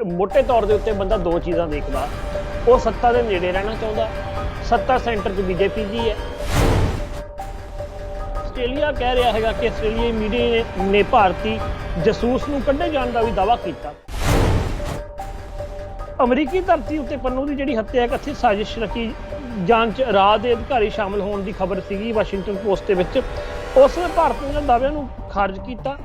ਮੋٹے ਤੌਰ ਦੇ ਉੱਤੇ ਬੰਦਾ ਦੋ ਚੀਜ਼ਾਂ ਦੇਖਦਾ ਉਹ ਸੱਤਾ ਦੇ ਨੇੜੇ ਰਹਿਣਾ ਚਾਹੁੰਦਾ। ਸੱਤਾ ਸੈਂਟਰ 'ਚ ਬੀਜੇਪੀ ਦੀ ਹੈ। ਆਸਟ੍ਰੇਲੀਆ ਕਹਿ ਰਿਹਾ ਹੈਗਾ ਕਿ ਆਸਟ੍ਰੇਲੀਆਈ ਮੀਡੀਆ ਨੇ ਭਾਰਤੀ ਜਸੂਸ ਨੂੰ ਕੱਢੇ ਜਾਣ ਦਾ ਵੀ ਦਾਅਵਾ ਕੀਤਾ। ਅਮਰੀਕੀ ਧਰਤੀ ਉੱਤੇ ਪੰਨੂ ਦੀ ਜਿਹੜੀ ਹੱਤਿਆ ਕਥਿਤ ਸਾਜ਼ਿਸ਼ ਰਚੀ ਜਾਂਚ ਰਾਹ ਦੇ ਅਧਿਕਾਰੀ ਸ਼ਾਮਲ ਹੋਣ ਦੀ ਖਬਰ ਸੀਗੀ ਵਾਸ਼ਿੰਗਟਨ ਪੋਸਟ ਦੇ ਵਿੱਚ। ਉਸ ਨੇ ਭਾਰਤ ਦੇ ਦਾਅਵਿਆਂ ਨੂੰ ਖਾਰਜ ਕੀਤਾ।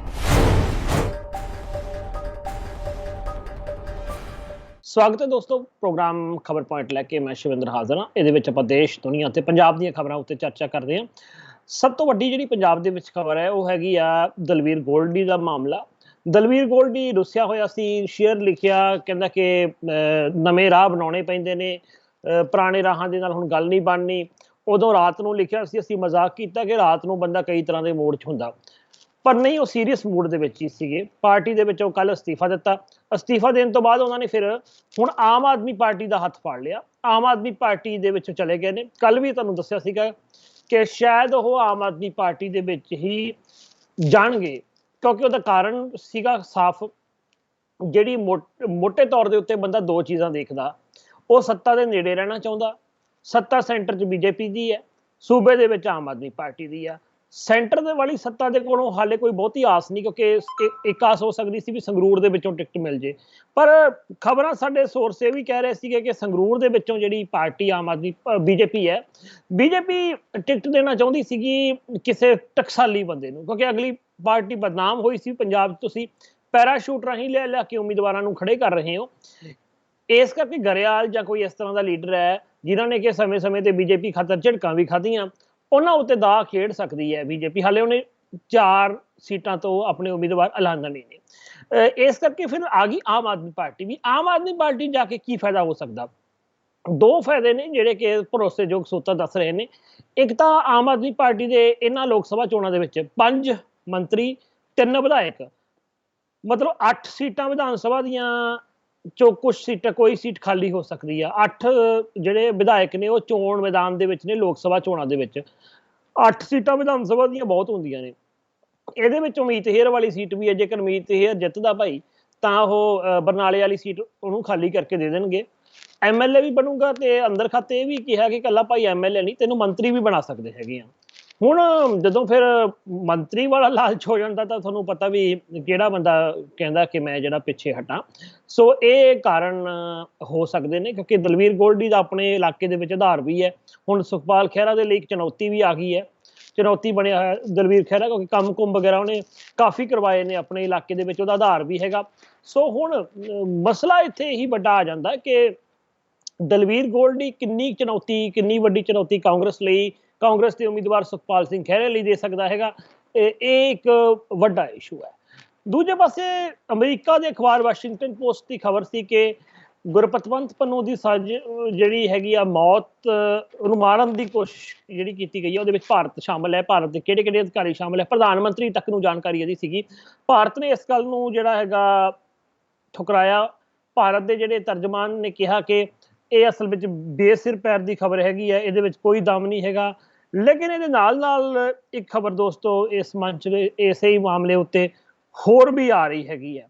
ਸਵਾਗਤ ਹੈ ਦੋਸਤੋ, ਪ੍ਰੋਗਰਾਮ ਖਬਰ ਪੁਆਇੰਟ ਲੈ ਕੇ ਮੈਂ ਸ਼ਿਵਿੰਦਰ ਹਾਜ਼ਰ ਹਾਂ। ਇਹਦੇ ਵਿੱਚ ਆਪਾਂ ਦੇਸ਼, ਦੁਨੀਆ ਤੇ ਪੰਜਾਬ ਦੀਆਂ ਖਬਰਾਂ ਉੱਤੇ ਚਰਚਾ ਕਰਦੇ ਹਾਂ। ਸਭ ਤੋਂ ਵੱਡੀ ਜਿਹੜੀ ਪੰਜਾਬ ਦੇ ਵਿੱਚ ਖਬਰ ਹੈ, ਉਹ ਹੈਗੀ ਆ ਦਲਵੀਰ ਗੋਲਡੀ ਦਾ ਮਾਮਲਾ। ਦਲਵੀਰ ਗੋਲਡੀ ਰੁੱਸਿਆ ਹੋਇਆ ਸੀ, ਸ਼ੇਅਰ ਲਿਖਿਆ, ਕਹਿੰਦਾ ਕਿ ਨਵੇਂ ਰਾਹ ਬਣਾਉਣੇ ਪੈਂਦੇ ਨੇ। ਪੁਰਾਣੇ ਰਾਹਾਂ ਦੇ ਨਾਲ ਹੁਣ ਗੱਲ ਨਹੀਂ ਬਣਨੀ। ਉਦੋਂ ਰਾਤ ਨੂੰ ਲਿਖਿਆ ਸੀ, ਅਸੀਂ ਮਜ਼ਾਕ ਕੀਤਾ ਕਿ ਰਾਤ ਨੂੰ ਬੰਦਾ ਕਈ ਤਰ੍ਹਾਂ ਦੇ ਮੋੜ 'ਚ ਹੁੰਦਾ। ਪਰ ਨਹੀਂ, ਉਹ ਸੀਰੀਅਸ ਮੂਡ ਦੇ ਵਿੱਚ ਹੀ ਸੀਗੇ। ਪਾਰਟੀ ਦੇ ਵਿੱਚੋਂ ਕੱਲ ਅਸਤੀਫਾ ਦਿੱਤਾ। ਅਸਤੀਫਾ ਦੇਣ ਤੋਂ ਬਾਅਦ ਉਹਨਾਂ ਨੇ ਫਿਰ ਹੁਣ ਆਮ ਆਦਮੀ ਪਾਰਟੀ ਦਾ ਹੱਥ ਫੜ ਲਿਆ। ਆਮ ਆਦਮੀ ਪਾਰਟੀ ਦੇ ਵਿੱਚ ਚਲੇ ਗਏ ਨੇ। ਕੱਲ ਵੀ ਤੁਹਾਨੂੰ ਦੱਸਿਆ ਸੀਗਾ ਕਿ ਸ਼ਾਇਦ ਉਹ ਆਮ ਆਦਮੀ ਪਾਰਟੀ ਦੇ ਵਿੱਚ ਹੀ ਜਾਣਗੇ, ਕਿਉਂਕਿ ਉਹਦਾ ਕਾਰਨ ਸੀਗਾ ਸਾਫ਼। ਜਿਹੜੀ ਮੋਟ- ਮੋٹے ਤੌਰ ਦੇ ਉੱਤੇ ਬੰਦਾ ਦੋ ਚੀਜ਼ਾਂ ਦੇਖਦਾ। ਉਹ ਸੱਤਾ ਦੇ ਨੇੜੇ ਰਹਿਣਾ ਚਾਹੁੰਦਾ। ਸੱਤਾ ਸੈਂਟਰ 'ਚ ਬੀਜੇਪੀ ਦੀ ਹੈ। ਸੂਬੇ ਦੇ ਵਿੱਚ ਆਮ ਆਦਮੀ ਪਾਰਟੀ ਦੀ ਆ ਸੈਂਟਰ ਦੇ ਵਾਲੀ ਸੱਤਾ ਦੇ ਕੋਲੋਂ ਹਾਲੇ ਕੋਈ ਬਹੁਤੀ ਆਸ ਨਹੀਂ, ਕਿਉਂਕਿ ਇੱਕ ਆਸ ਹੋ ਸਕਦੀ ਸੀ ਵੀ ਸੰਗਰੂਰ ਦੇ ਵਿੱਚੋਂ ਟਿਕਟ ਮਿਲ ਜੇ। ਪਰ ਖਬਰਾਂ ਸਾਡੇ ਸੋਰਸ ਇਹ ਵੀ ਕਹਿ ਰਹੇ ਸੀਗੇ ਕਿ ਸੰਗਰੂਰ ਦੇ ਵਿੱਚੋਂ ਜਿਹੜੀ ਪਾਰਟੀ ਆਮ ਆਦਮੀ ਬੀਜੇਪੀ ਹੈ, ਬੀਜੇਪੀ ਟਿਕਟ ਦੇਣਾ ਚਾਹੁੰਦੀ ਸੀਗੀ ਕਿਸੇ ਟਕਸਾਲੀ ਬੰਦੇ ਨੂੰ, ਕਿਉਂਕਿ ਅਗਲੀ ਪਾਰਟੀ ਬਦਨਾਮ ਹੋਈ ਸੀ, ਪੰਜਾਬ 'ਚ ਤੁਸੀਂ ਪੈਰਾਸ਼ੂਟ ਰਾਹੀਂ ਲੈ ਲਿਆ ਕੇ ਉਮੀਦਵਾਰਾਂ ਨੂੰ ਖੜੇ ਕਰ ਰਹੇ ਹੋ। ਇਸ ਕਰਕੇ ਗਰੇਵਾਲ ਜਾਂ ਕੋਈ ਇਸ ਤਰ੍ਹਾਂ ਦਾ ਲੀਡਰ ਹੈ, ਜਿਨ੍ਹਾਂ ਨੇ ਕਿ ਸਮੇਂ-ਸਮੇਂ ਤੇ ਬੀਜੇਪੀ ਖਾਤਰ ਝਟਕਾਂ ਵੀ ਖਾਧੀਆਂ। ਉਹਨਾਂ ਉੱਤੇ ਦਾ ਖੇਡ ਸਕਦੀ ਹੈ ਬੀਜੇਪੀ। ਹਾਲੇ ਉਹਨੇ ਚਾਰ ਸੀਟਾਂ ਤੋਂ ਆਪਣੇ ਉਮੀਦਵਾਰ ਐਲਾਨ ਨਹੀਂ ਨੇ। ਇਸ ਕਰਕੇ ਫਿਰ ਆ ਗਈ ਆਮ ਆਦਮੀ ਪਾਰਟੀ ਵੀ। ਆਮ ਆਦਮੀ ਪਾਰਟੀ ਜਾ ਕੇ ਕੀ ਫਾਇਦਾ ਹੋ ਸਕਦਾ? ਦੋ ਫਾਇਦੇ ਨੇ ਜਿਹੜੇ ਕਿ ਭਰੋਸੇਯੋਗ ਸੂਤਰ ਦੱਸ ਰਹੇ ਨੇ। ਇੱਕ ਤਾਂ ਆਮ ਆਦਮੀ ਪਾਰਟੀ ਦੇ ਇਹਨਾਂ ਲੋਕ ਸਭਾ ਚੋਣਾਂ ਦੇ ਵਿੱਚ ਪੰਜ ਮੰਤਰੀ, ਤਿੰਨ ਵਿਧਾਇਕ, ਮਤਲਬ 8 ਸੀਟਾਂ ਵਿਧਾਨ ਸਭਾ ਦੀਆਂ ਚੋ ਕੁਝ ਸੀਟਾਂ ਕੋਈ ਸੀਟ ਖਾਲੀ ਹੋ ਸਕਦੀ ਆ। 8 ਜਿਹੜੇ ਵਿਧਾਇਕ ਨੇ, ਉਹ ਚੋਣ ਮੈਦਾਨ ਦੇ ਵਿੱਚ ਨੇ, ਲੋਕ ਸਭਾ ਚੋਣਾਂ ਦੇ ਵਿੱਚ। 8 ਸੀਟਾਂ ਵਿਧਾਨ ਸਭਾ ਦੀਆਂ ਬਹੁਤ ਹੁੰਦੀਆਂ ਨੇ। ਇਹਦੇ ਵਿੱਚ ਉਮੀਤ ਹੇਰ ਵਾਲੀ ਸੀਟ ਵੀ ਹੈ। ਜੇਕਰ ਉਮੀਤ ਹੇਰ ਜਿੱਤਦਾ ਭਾਈ, ਤਾਂ ਉਹ ਬਰਨਾਲੇ ਵਾਲੀ ਸੀਟ ਉਹਨੂੰ ਖਾਲੀ ਕਰਕੇ ਦੇ ਦੇਣਗੇ। ਐਮਐਲਏ ਵੀ ਬਣੂਗਾ ਤੇ ਅੰਦਰ ਖਾਤੇ ਇਹ ਵੀ ਕਿਹਾ ਕਿ ਕੱਲਾ ਭਾਈ ਐਮਐਲਏ ਨਹੀਂ, ਤੈਨੂੰ ਮੰਤਰੀ ਵੀ ਬਣਾ ਸਕਦੇ ਹੈਗੇ ਆ। ਹੁਣ ਜਦੋਂ ਫਿਰ ਮੰਤਰੀ ਵਾਲਾ ਲਾਲਚ ਹੋ ਜਾਂਦਾ ਤਾਂ ਤੁਹਾਨੂੰ ਪਤਾ ਵੀ ਕਿਹੜਾ ਬੰਦਾ ਕਹਿੰਦਾ ਕਿ ਮੈਂ ਜਿਹੜਾ ਪਿੱਛੇ ਹਟਾਂ। ਸੋ ਇਹ ਕਾਰਨ ਹੋ ਸਕਦੇ ਨੇ ਕਿਉਂਕਿ ਦਲਵੀਰ ਗੋਲਡੀ ਦਾ ਆਪਣੇ ਇਲਾਕੇ ਦੇ ਵਿੱਚ ਆਧਾਰ ਵੀ ਹੈ। ਹੁਣ ਸੁਖਪਾਲ ਖਹਿਰਾ ਦੇ ਲਈ ਇੱਕ ਚੁਣੌਤੀ ਵੀ ਆ ਗਈ ਹੈ। ਚੁਣੌਤੀ ਬਣਿਆ ਹੋਇਆ ਦਲਵੀਰ ਖਹਿਰਾ ਕਿਉਂਕਿ ਕੰਮ ਕੁੰਮ ਵਗੈਰਾ ਉਹਨੇ ਕਾਫੀ ਕਰਵਾਏ ਨੇ ਆਪਣੇ ਇਲਾਕੇ ਦੇ ਵਿੱਚ, ਉਹਦਾ ਆਧਾਰ ਵੀ ਹੈਗਾ। ਸੋ ਹੁਣ ਮਸਲਾ ਇੱਥੇ ਇਹੀ ਵੱਡਾ ਆ ਜਾਂਦਾ ਕਿ ਦਲਵੀਰ ਗੋਲਡੀ ਕਿੰਨੀ ਚੁਣੌਤੀ, ਕਿੰਨੀ ਵੱਡੀ ਚੁਣੌਤੀ ਕਾਂਗਰਸ ਲਈ ਕਾਂਗਰਸ ਦੇ ਉਮੀਦਵਾਰ ਸੁਖਪਾਲ ਸਿੰਘ ਖਹਿਰੇ ਲਈ ਦੇ ਸਕਦਾ ਹੈਗਾ। ਇਹ ਇਹ ਇੱਕ ਵੱਡਾ ਇਸ਼ੂ ਹੈ। ਦੂਜੇ ਪਾਸੇ ਅਮਰੀਕਾ ਦੇ ਅਖਬਾਰ ਵਾਸ਼ਿੰਗਟਨ ਪੋਸਟ ਦੀ ਖਬਰ ਸੀ ਕਿ ਗੁਰਪਤਵੰਤ ਪੰਨੂ ਦੀ ਸਾਜ ਜਿਹੜੀ ਹੈਗੀ ਆ ਮੌਤ ਅਹ, ਨੂੰ ਮਾਰਨ ਦੀ ਕੋਸ਼ਿਸ਼ ਜਿਹੜੀ ਕੀਤੀ ਗਈ ਹੈ ਉਹਦੇ ਵਿੱਚ ਭਾਰਤ ਸ਼ਾਮਲ ਹੈ। ਭਾਰਤ ਦੇ ਕਿਹੜੇ ਕਿਹੜੇ ਅਧਿਕਾਰੀ ਸ਼ਾਮਲ ਹੈ? ਪ੍ਰਧਾਨ ਮੰਤਰੀ ਤੱਕ ਨੂੰ ਜਾਣਕਾਰੀ ਇਹਦੀ ਸੀਗੀ। ਭਾਰਤ ਨੇ ਇਸ ਗੱਲ ਨੂੰ ਜਿਹੜਾ ਹੈਗਾ ਠੁਕਰਾਇਆ। ਭਾਰਤ ਦੇ ਜਿਹੜੇ ਤਰਜਮਾਨ ਨੇ ਕਿਹਾ ਕਿ ਇਹ ਅਸਲ ਵਿੱਚ ਬੇਸਿਰ ਪੈਰ ਦੀ ਖਬਰ ਹੈਗੀ ਹੈ ਇਹਦੇ ਵਿੱਚ ਕੋਈ ਦਮ ਨਹੀਂ ਹੈਗਾ। ਲੇਕਿਨ ਇਹਦੇ ਨਾਲ ਨਾਲ ਇੱਕ ਖਬਰ ਦੋਸਤੋ ਇਸ ਮੰਚ ਦੇ ਇਸੇ ਹੀ ਮਾਮਲੇ ਉੱਤੇ ਹੋਰ ਵੀ ਆ ਰਹੀ ਹੈਗੀ ਹੈ।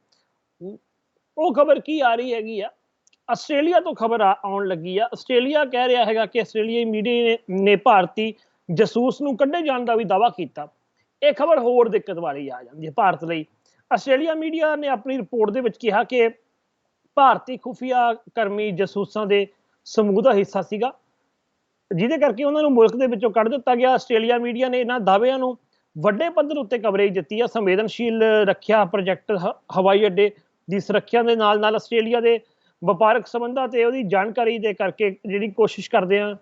ਉਹ ਖਬਰ ਕੀ ਆ ਰਹੀ ਹੈਗੀ ਆ ਆਸਟ੍ਰੇਲੀਆ ਤੋਂ ਖਬਰ ਆਉਣ ਲੱਗੀ ਆ। ਆਸਟ੍ਰੇਲੀਆ ਕਹਿ ਰਿਹਾ ਹੈਗਾ ਕਿ ਆਸਟ੍ਰੇਲੀਆਈ ਮੀਡੀਆ ਨੇ, ਨੇ ਭਾਰਤੀ ਜਸੂਸ ਨੂੰ ਕੱਢੇ ਜਾਣ ਦਾ ਵੀ ਦਾਅਵਾ ਕੀਤਾ। ਇਹ ਖਬਰ ਹੋਰ ਦਿੱਕਤ ਵਾਲੀ ਆ ਜਾਂਦੀ ਹੈ ਭਾਰਤ ਲਈ। ਆਸਟ੍ਰੇਲੀਆ ਮੀਡੀਆ ਨੇ ਆਪਣੀ ਰਿਪੋਰਟ ਦੇ ਵਿੱਚ ਕਿਹਾ ਕਿ ਭਾਰਤੀ ਖੁਫੀਆ ਕਰਮੀ ਜਸੂਸਾਂ ਦੇ ਸਮੂਹ ਦਾ ਹਿੱਸਾ ਸੀਗਾ। ਜਿਹਦੇ ਕਰਕੇ ਉਹਨਾਂ ਨੂੰ ਮੁਲਕ ਦੇ ਵਿੱਚੋਂ ਕੱਢ ਦਿੱਤਾ ਗਿਆ। ਆਸਟ੍ਰੇਲੀਆ ਮੀਡੀਆ ਨੇ ਇਹਨਾਂ ਦਾਅਵਿਆਂ ਨੂੰ ਵੱਡੇ ਪੱਧਰ ਉੱਤੇ ਕਵਰੇਜ ਦਿੱਤੀ ਆ। ਸੰਵੇਦਨਸ਼ੀਲ ਰੱਖਿਆ ਪ੍ਰੋਜੈਕਟ ਹ- ਹਵਾਈ ਅੱਡੇ ਦੀ ਸੁਰੱਖਿਆ ਦੇ ਨਾਲ ਨਾਲ ਆਸਟ੍ਰੇਲੀਆ ਦੇ ਵਪਾਰਕ ਸੰਬੰਧਾਂ ਤੇ ਉਹਦੀ ਜਾਣਕਾਰੀ ਦੇ ਕਰਕੇ ਜਿਹੜੀ ਕੋਸ਼ਿਸ਼ ਕਰਦੇ ਆ,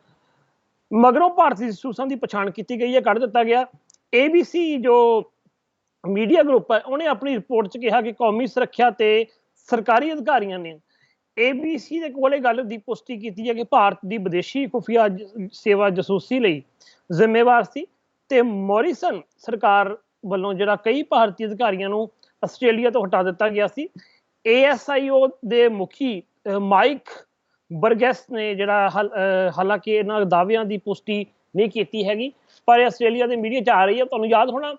ਮਗਰੋਂ ਭਾਰਤੀ ਜਸੂਸਾਂ ਦੀ ਪਛਾਣ ਕੀਤੀ ਗਈ ਹੈ, ਕੱਢ ਦਿੱਤਾ ਗਿਆ। ABC ਜੋ ਮੀਡੀਆ ਗਰੁੱਪ ਹੈ, ਉਹਨੇ ਆਪਣੀ ਰਿਪੋਰਟ 'ਚ ਕਿਹਾ ਕਿ ਕੌਮੀ ਸੁਰੱਖਿਆ ਤੇ ਸਰਕਾਰੀ ਅਧਿਕਾਰੀਆਂ ਨੇ ABC ਦੇ ਕੋਲ ਗੱਲ ਦੀ ਪੁਸ਼ਟੀ ਕੀਤੀ ਹੈ ਕਿ ਭਾਰਤ ਦੀ ਵਿਦੇਸ਼ੀ ਖੁਫੀਆ ਸੇਵਾ ਜਸੂਸੀ ਲਈ ਜ਼ਿੰਮੇਵਾਰ ਸੀ ਤੇ ਮੌਰਿਸਨ ਸਰਕਾਰ ਵੱਲੋਂ ਜਿਹੜਾ ਕਈ ਭਾਰਤੀ ਅਧਿਕਾਰੀਆਂ ਨੂੰ ਆਸਟ੍ਰੇਲੀਆ ਤੋਂ ਹਟਾ ਦਿੱਤਾ ਗਿਆ ਸੀ। ASIO ਦੇ ਮੁਖੀ ਮਾਈਕ ਬਰਗੈਸ ਨੇ ਜਿਹੜਾ ਹਾਲ- ਅਹ, ਹਾਲਾਂਕਿ ਇਹਨਾਂ ਦਾਅਵਿਆਂ ਦੀ ਪੁਸ਼ਟੀ ਨਹੀਂ ਕੀਤੀ ਹੈਗੀ ਪਰ ਇਹ ਆਸਟ੍ਰੇਲੀਆ ਦੇ ਮੀਡੀਆ 'ਚ ਆ ਰਹੀ ਹੈ। ਤੁਹਾਨੂੰ ਯਾਦ ਹੋਣਾ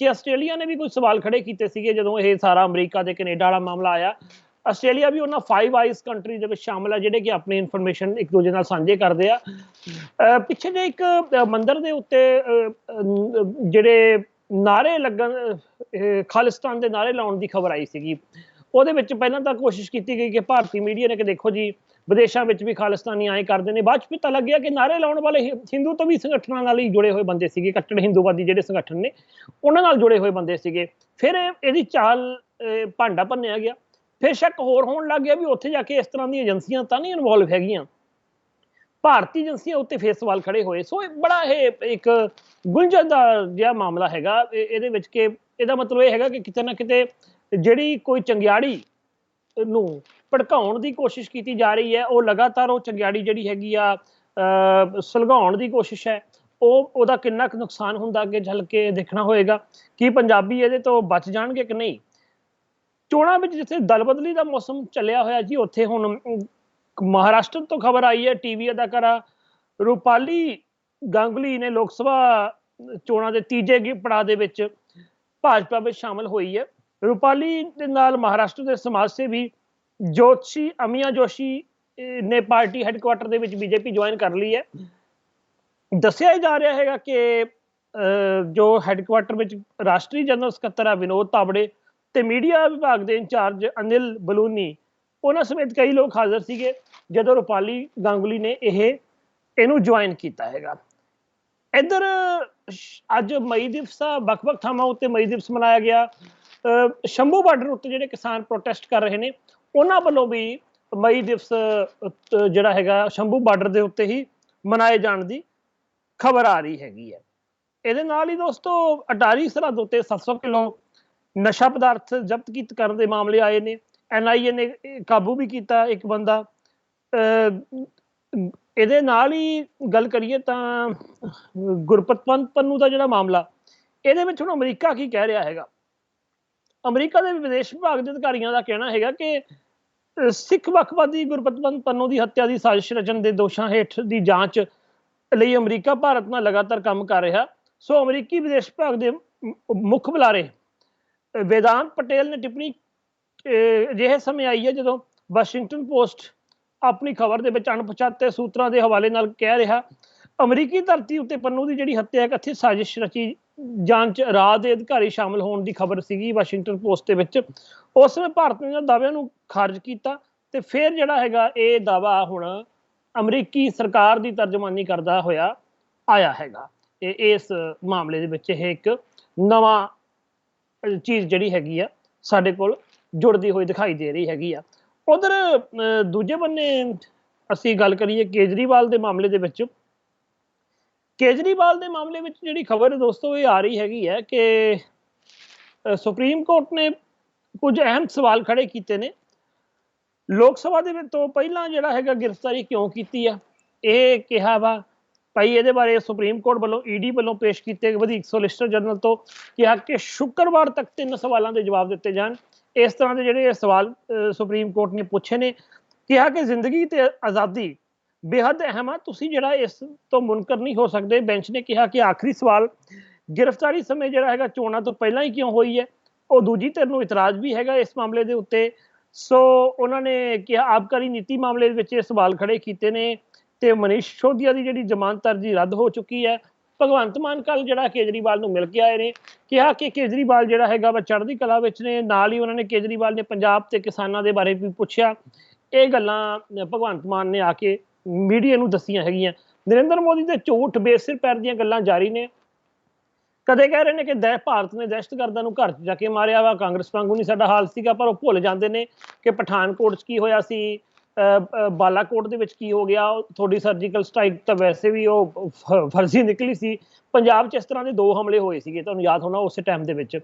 ਕਿ ਆਸਟ੍ਰੇਲੀਆ ਨੇ ਵੀ ਕੁਝ ਸਵਾਲ ਖੜੇ ਕੀਤੇ ਸੀਗੇ ਜਦੋਂ ਇਹ ਸਾਰਾ ਅਮਰੀਕਾ ਤੇ ਕੈਨੇਡਾ ਵਾਲਾ ਮਾਮਲਾ ਆਇਆ। ਆਸਟ੍ਰੇਲੀਆ ਵੀ ਉਹਨਾਂ ਫਾਈਵ ਆਈਸ ਕੰਟਰੀ ਦੇ ਵਿੱਚ ਸ਼ਾਮਲ ਹੈ ਜਿਹੜੇ ਕਿ ਆਪਣੀ ਇਨਫੋਰਮੇਸ਼ਨ ਇੱਕ ਦੂਜੇ ਨਾਲ ਸਾਂਝੇ ਕਰਦੇ ਆ। ਪਿੱਛੇ ਜੇ ਇੱਕ ਮੰਦਰ ਦੇ ਉੱਤੇ ਜਿਹੜੇ ਨਾਰੇ ਲੱਗਣ ਖਾਲਿਸਤਾਨ ਦੇ ਨਾਰੇ ਲਾਉਣ ਦੀ ਖਬਰ ਆਈ ਸੀਗੀ। ਉਹਦੇ ਵਿੱਚ ਪਹਿਲਾਂ ਤਾਂ ਕੋਸ਼ਿਸ਼ ਕੀਤੀ ਗਈ ਕਿ ਭਾਰਤੀ ਮੀਡੀਆ ਨੇ ਕਿ ਦੇਖੋ ਜੀ ਵਿਦੇਸ਼ਾਂ ਵਿੱਚ ਵੀ ਖਾਲਿਸਤਾਨੀ ਆਏ ਕਰਦੇ ਨੇ। ਬਾਅਦ ਚ ਪਤਾ ਲੱਗਿਆ ਕਿ ਨਾਰੇ ਲਾਉਣ ਵਾਲੇ ਹਿੰਦੂ ਤੋਂ ਵੀ ਸੰਗਠਨਾਂ ਨਾਲ ਹੀ ਜੁੜੇ ਹੋਏ ਬੰਦੇ ਸੀਗੇ, ਕੱਟੜ ਹਿੰਦੂਵਾਦੀ ਜਿਹੜੇ ਸੰਗਠਨ ਨੇ, ਉਹਨਾਂ ਨਾਲ ਜੁੜੇ ਹੋਏ ਬੰਦੇ ਸੀਗੇ। ਫਿਰ ਇਹਦੀ ਚਾਲ ਭਾਂਡਾ ਭੰਨਿਆ ਗਿਆ। ਫਿਰ ਸ਼ੱਕ ਹੋਰ ਹੋਣ ਲੱਗ ਗਿਆ ਵੀ ਉੱਥੇ ਜਾ ਕੇ ਇਸ ਤਰ੍ਹਾਂ ਦੀਆਂ ਏਜੰਸੀਆਂ ਤਾਂ ਨਹੀਂ ਇਨਵੋਲਵ ਹੈਗੀਆਂ। ਭਾਰਤੀ ਏਜੰਸੀਆਂ ਉੱਤੇ ਫੇਰ ਸਵਾਲ ਖੜੇ ਹੋਏ। ਸੋ ਇਹ ਬੜਾ ਇਹ ਇੱਕ ਗੁੰਝਲਦਾਰ ਜਿਹਾ ਮਾਮਲਾ ਹੈਗਾ। ਇਹਦੇ ਵਿੱਚ ਕਿ ਇਹਦਾ ਮਤਲਬ ਇਹ ਹੈਗਾ ਕਿ ਕਿਤੇ ਨਾ ਕਿਤੇ ਜਿਹੜੀ ਕੋਈ ਚੰਗਿਆੜੀ ਨੂੰ ਭੜਕਾਉਣ ਦੀ ਕੋਸ਼ਿਸ਼ ਕੀਤੀ ਜਾ ਰਹੀ ਹੈ ਉਹ ਲਗਾਤਾਰ ਉਹ ਚੰਗਿਆੜੀ ਜਿਹੜੀ ਹੈਗੀ ਆ ਅਹ, ਸੁਲਗਾਉਣ ਦੀ ਕੋਸ਼ਿਸ਼ ਹੈ ਉਹ ਉਹਦਾ ਕਿੰਨਾ ਕੁ ਨੁਕਸਾਨ ਹੁੰਦਾ ਅੱਗੇ ਚੱਲ ਕੇ ਦੇਖਣਾ ਹੋਏਗਾ ਕਿ ਪੰਜਾਬੀ ਇਹਦੇ ਤੋਂ ਬਚ ਜਾਣਗੇ ਕਿ ਨਹੀਂ? ਚੋਣਾਂ ਵਿੱਚ ਜਿੱਥੇ ਦਲ ਬਦਲੀ ਦਾ ਮੌਸਮ ਚੱਲਿਆ ਹੋਇਆ ਜੀ ਉੱਥੇ ਹੁਣ ਮਹਾਰਾਸ਼ਟਰ ਤੋਂ ਖਬਰ ਆਈ ਹੈ ਟੀਵੀ ਅਦਾਕਾਰਾ ਰੂਪਾਲੀ ਗਾਂਗੁਲੀ ਨੇ ਲੋਕ ਸਭਾ ਚੋਣਾਂ ਦੇ ਤੀਜੇ ਪੜਾਅ ਦੇ ਵਿੱਚ ਭਾਜਪਾ ਵਿੱਚ ਸ਼ਾਮਲ ਹੋਈ ਹੈ। ਰੂਪਾਲੀ ਦੇ ਨਾਲ ਮਹਾਰਾਸ਼ਟਰ ਦੇ ਸਮਾਜ ਸੇਵੀ ਜੋਤਸ਼ੀ, ਅਮੀਆ ਜੋਸ਼ੀ ਨੇ ਪਾਰਟੀ ਹੈੱਡਕੁਆਟਰ ਦੇ ਵਿੱਚ ਬੀਜੇਪੀ ਜੁਆਇਨ ਕਰ ਲਈ ਹੈ। ਦੱਸਿਆ ਜਾ ਰਿਹਾ ਹੈਗਾ ਕਿ ਜੋ ਹੈੱਡਕੁਆਟਰ ਵਿੱਚ ਰਾਸ਼ਟਰੀ ਜਨਰਲ ਸਕੱਤਰ ਹੈ ਵਿਨੋਦ ਤਾਬੜੇ ਤੇ ਮੀਡੀਆ ਵਿਭਾਗ ਦੇ ਇੰਚਾਰਜ ਅਨਿਲ ਬਲੂਨੀ, ਉਹਨਾਂ ਸਮੇਤ ਕਈ ਲੋਕ ਹਾਜ਼ਰ ਸੀਗੇ, ਜਦੋਂ ਰੂਪਾਲੀ ਗਾਂਗੁਲੀ ਨੇ ਇਹ, ਇਹਨੂੰ ਜੁਆਇਨ ਕੀਤਾ ਹੈਗਾ। ਇੱਧਰ, ਅੱਜ ਮਈ ਦਿਵਸ ਆ, ਵੱਖ-ਵੱਖ ਥਾਵਾਂ ਉੱਤੇ ਮਈ ਦਿਵਸ ਮਨਾਇਆ ਗਿਆ। ਸ਼ੰਭੂ ਬਾਰਡਰ ਉੱਤੇ ਜਿਹੜੇ ਕਿਸਾਨ ਪ੍ਰੋਟੈਸਟ ਕਰ ਰਹੇ ਨੇ, ਉਹਨਾਂ ਵੱਲੋਂ ਵੀ ਮਈ ਦਿਵਸ ਜਿਹੜਾ ਹੈਗਾ ਸ਼ੰਭੂ ਬਾਰਡਰ ਦੇ ਉੱਤੇ ਹੀ ਮਨਾਏ ਜਾਣ ਦੀ ਖਬਰ ਆ ਰਹੀ ਹੈਗੀ ਹੈ। ਇਹਦੇ ਨਾਲ ਹੀ ਦੋਸਤੋ, ਅਟਾਰੀ ਸਰਹੱਦ ਉੱਤੇ 700 ਕਿਲੋ ਨਸ਼ਾ ਪਦਾਰਥ ਜ਼ਬਤ ਕੀਤ ਕਰਨ ਦੇ ਮਾਮਲੇ ਆਏ ਨੇ। ਐਨਆਈਏ ਨੇ ਕਾਬੂ ਵੀ ਕੀਤਾ ਇੱਕ ਬੰਦਾ। ਇਹਦੇ ਨਾਲ ਹੀ ਗੱਲ ਕਰੀਏ ਤਾਂ ਗੁਰਪਤ ਪੰਤ ਪੰਨੂ ਦਾ ਜਿਹੜਾ ਮਾਮਲਾ, ਇਹਦੇ ਵਿੱਚ ਹੁਣ ਅਮਰੀਕਾ ਕੀ ਕਹਿ ਰਿਹਾ ਹੈਗਾ? ਅਮਰੀਕਾ ਦੇ ਵਿਦੇਸ਼ ਵਿਭਾਗ ਦੇ ਅਧਿਕਾਰੀਆਂ ਦਾ ਕਹਿਣਾ ਹੈਗਾ ਕਿ ਸਿੱਖ ਵੱਖਵਾਦੀ ਗੁਰਪਤ ਪੰਤ ਦੀ ਹੱਤਿਆ ਦੀ ਸਾਜ਼ਿਸ਼ ਰਚਨ ਦੇ ਦੋਸ਼ਾਂ ਹੇਠ ਦੀ ਜਾਂਚ ਲਈ ਅਮਰੀਕਾ, ਭਾਰਤ ਨਾਲ ਲਗਾਤਾਰ ਕੰਮ ਕਰ ਰਿਹਾ। ਸੋ ਅਮਰੀਕੀ ਵਿਦੇਸ਼ ਵਿਭਾਗ ਦੇ ਮੁੱਖ ਬੁਲਾਰੇ ਵੇਦਾਂਤ ਪਟੇਲ ਨੇ ਟਿੱਪਣੀ ਅਜਿਹੇ ਸਮੇਂ ਆਈ ਹੈ ਜਦੋਂ ਵਾਸ਼ਿੰਗਟਨ ਪੋਸਟ ਆਪਣੀ ਖਬਰ ਦੇ ਵਿੱਚ ਅਣਪਛਾਤੇ ਸੂਤਰਾਂ ਦੇ ਹਵਾਲੇ ਨਾਲ ਕਹਿ ਰਿਹਾ ਅਮਰੀਕੀ ਧਰਤੀ ਉੱਤੇ ਪੰਨੂ ਦੀ ਜਿਹੜੀ ਹੱਤਿਆ ਇੱਕ ਕਥਿਤ ਸਾਜ਼ਿਸ਼ ਰਚੀ, ਜਾਂਚ ਰਾਹ ਦੇ ਅਧਿਕਾਰੀ ਸ਼ਾਮਲ ਹੋਣ ਦੀ ਖਬਰ ਸੀਗੀ ਵਾਸ਼ਿੰਗਟਨ ਪੋਸਟ ਦੇ ਵਿੱਚ। ਉਸ ਸਮੇਂ ਭਾਰਤ ਨੇ ਇਹਨਾਂ ਦਾਅਵਿਆਂ ਨੂੰ ਖਾਰਜ ਕੀਤਾ ਤੇ ਫਿਰ ਜਿਹੜਾ ਹੈਗਾ ਇਹ ਦਾਵਾ ਹੁਣ ਅਮਰੀਕੀ ਸਰਕਾਰ ਦੀ ਤਰਜਮਾਨੀ ਕਰਦਾ ਹੋਇਆ ਆਇਆ ਹੈਗਾ। ਇਹ, ਇਸ ਮਾਮਲੇ ਦੇ ਵਿੱਚ ਇਹ ਇੱਕ ਨਵਾਂ ਚੀਜ਼ ਜਿਹੜੀ ਹੈਗੀ ਆ ਸਾਡੇ ਕੋਲ ਜੁੜਦੀ ਹੋਈ ਦਿਖਾਈ ਦੇ ਰਹੀ ਹੈਗੀ ਆ। ਉਧਰ ਦੂਜੇ ਬੰਨੇ ਅਸੀਂ ਗੱਲ ਕਰੀਏ ਕੇਜਰੀਵਾਲ ਦੇ ਮਾਮਲੇ ਦੇ ਵਿੱਚ ਕੇਜਰੀਵਾਲ ਦੇ ਮਾਮਲੇ ਵਿੱਚ ਜਿਹੜੀ ਖਬਰ ਦੋਸਤੋ, ਇਹ ਆ ਰਹੀ ਹੈਗੀ ਹੈ ਕਿ ਸੁਪਰੀਮ ਕੋਰਟ ਨੇ ਕੁਝ ਅਹਿਮ ਸਵਾਲ ਖੜੇ ਕੀਤੇ ਨੇ। ਲੋਕ ਸਭਾ ਦੇ ਵਿੱਚ ਤੋਂ ਪਹਿਲਾਂ ਜਿਹੜਾ ਹੈਗਾ ਗ੍ਰਿਫਤਾਰੀ ਕਿਉਂ ਕੀਤੀ ਆ? ਇਹ ਕਿਹਾ ਵਾ, ਭਾਈ ਇਹਦੇ ਬਾਰੇ ਸੁਪਰੀਮ ਕੋਰਟ ਵੱਲੋਂ ਈਡੀ ਵੱਲੋਂ ਪੇਸ਼ ਕੀਤੇ ਵਧੀਕ ਸੋਲਿਸਟਰ ਜਨਰਲ ਤੋਂ ਕਿਹਾ ਕਿ ਸ਼ੁੱਕਰਵਾਰ ਤੱਕ ਤਿੰਨ ਸਵਾਲਾਂ ਦੇ ਜਵਾਬ ਦਿੱਤੇ ਜਾਣ। ਇਸ ਤਰ੍ਹਾਂ ਦੇ ਜਿਹੜੇ ਇਹ ਸਵਾਲ ਸੁਪਰੀਮ ਕੋਰਟ ਨੇ ਪੁੱਛੇ ਨੇ। ਕਿਹਾ ਕਿ ਜ਼ਿੰਦਗੀ ਤੇ ਆਜ਼ਾਦੀ ਬੇहद ਅਹਿਮ ਆ, ਤੁਸੀਂ ਜਿਹੜਾ ਇਸ ਤੋਂ ਮੁਨਕਰ ਨਹੀਂ ਹੋ ਸਕਦੇ। ਬੈਂਚ ਨੇ ਕਿਹਾ ਕਿ ਆਖਰੀ ਸਵਾਲ, ਗ੍ਰਿਫਤਾਰੀ ਸਮੇਂ ਜਿਹੜਾ ਹੈਗਾ ਚੋਣਾਂ ਤੋਂ ਪਹਿਲਾਂ ਹੀ ਕਿਉਂ ਹੋਈ ਹੈ? ਉਹ ਦੂਜੀ ਧਿਰ ਨੂੰ ਇਤਰਾਜ਼ ਵੀ ਹੈਗਾ ਇਸ ਮਾਮਲੇ ਦੇ ਉੱਤੇ। ਸੋ ਉਹਨਾਂ ਨੇ ਕਿਹਾ, ਆਬਕਾਰੀ ਨੀਤੀ ਮਾਮਲੇ ਦੇ ਵਿੱਚ ਇਹ ਸਵਾਲ ਖੜੇ ਕੀਤੇ ਨੇ ਤੇ ਮਨੀਸ਼ ਸ਼ੋਧੀਆ ਦੀ ਜਿਹੜੀ ਜ਼ਮਾਨਤ ਅਰਜ਼ੀ ਰੱਦ ਹੋ ਚੁੱਕੀ ਹੈ। ਭਗਵੰਤ ਮਾਨ ਕੱਲ ਜਿਹੜਾ ਕੇਜਰੀਵਾਲ ਨੂੰ ਮਿਲ ਕੇ ਆਏ ਨੇ, ਕਿਹਾ ਕਿ ਕੇਜਰੀਵਾਲ ਜਿਹੜਾ ਹੈਗਾ ਵਾ ਚੜ੍ਹਦੀ ਕਲਾ ਵਿੱਚ ਨੇ, ਨਾਲ ਹੀ ਉਹਨਾਂ ਨੇ ਕੇਜਰੀਵਾਲ ਨੇ ਪੰਜਾਬ ਤੇ ਕਿਸਾਨਾਂ ਦੇ ਬਾਰੇ ਵੀ ਪੁੱਛਿਆ। ਇਹ ਗੱਲਾਂ ਭਗਵੰਤ ਮਾਨ ਨੇ ਆ ਕੇ ਮੀਡੀਆ ਨੂੰ ਦੱਸੀਆਂ ਹੈਗੀਆਂ। ਨਰਿੰਦਰ ਮੋਦੀ ਦੇ ਝੂਠ ਬੇਸਿਰ ਪੈਰ ਦੀਆਂ ਗੱਲਾਂ ਜਾਰੀ ਨੇ। ਕਦੇ ਕਹਿ ਰਹੇ ਨੇ ਕਿ ਦਹਿ ਭਾਰਤ ਨੇ ਦਹਿਸ਼ਤਗਰਦਾਂ ਨੂੰ ਘਰ ਜਾ ਕੇ ਮਾਰਿਆ ਵਾ ਕਾਂਗਰਸ ਵਾਂਗੂ ਨਹੀਂ ਸਾਡਾ ਹਾਲ ਸੀਗਾ ਪਰ ਉਹ ਭੁੱਲ ਜਾਂਦੇ ਨੇ ਕਿ ਪਠਾਨਕੋਟ 'ਚ ਕੀ ਹੋਇਆ ਸੀ ਬਾਲਾਕੋਟ ਦੇ ਵਿੱਚ ਕੀ ਹੋ ਗਿਆ ਤੁਹਾਡੀ ਸਰਜੀਕਲ ਸਟ੍ਰਾਈਕ ਤਾਂ ਵੈਸੇ ਵੀ ਉਹ ਫ- ਫਰਜ਼ੀ ਨਿਕਲੀ ਸੀ। ਪੰਜਾਬ 'ਚ ਇਸ ਤਰ੍ਹਾਂ ਦੇ ਦੋ ਹਮਲੇ ਹੋਏ ਸੀਗੇ ਤੁਹਾਨੂੰ ਯਾਦ ਹੋਣਾ ਉਸ ਟਾਈਮ ਦੇ ਵਿੱਚ।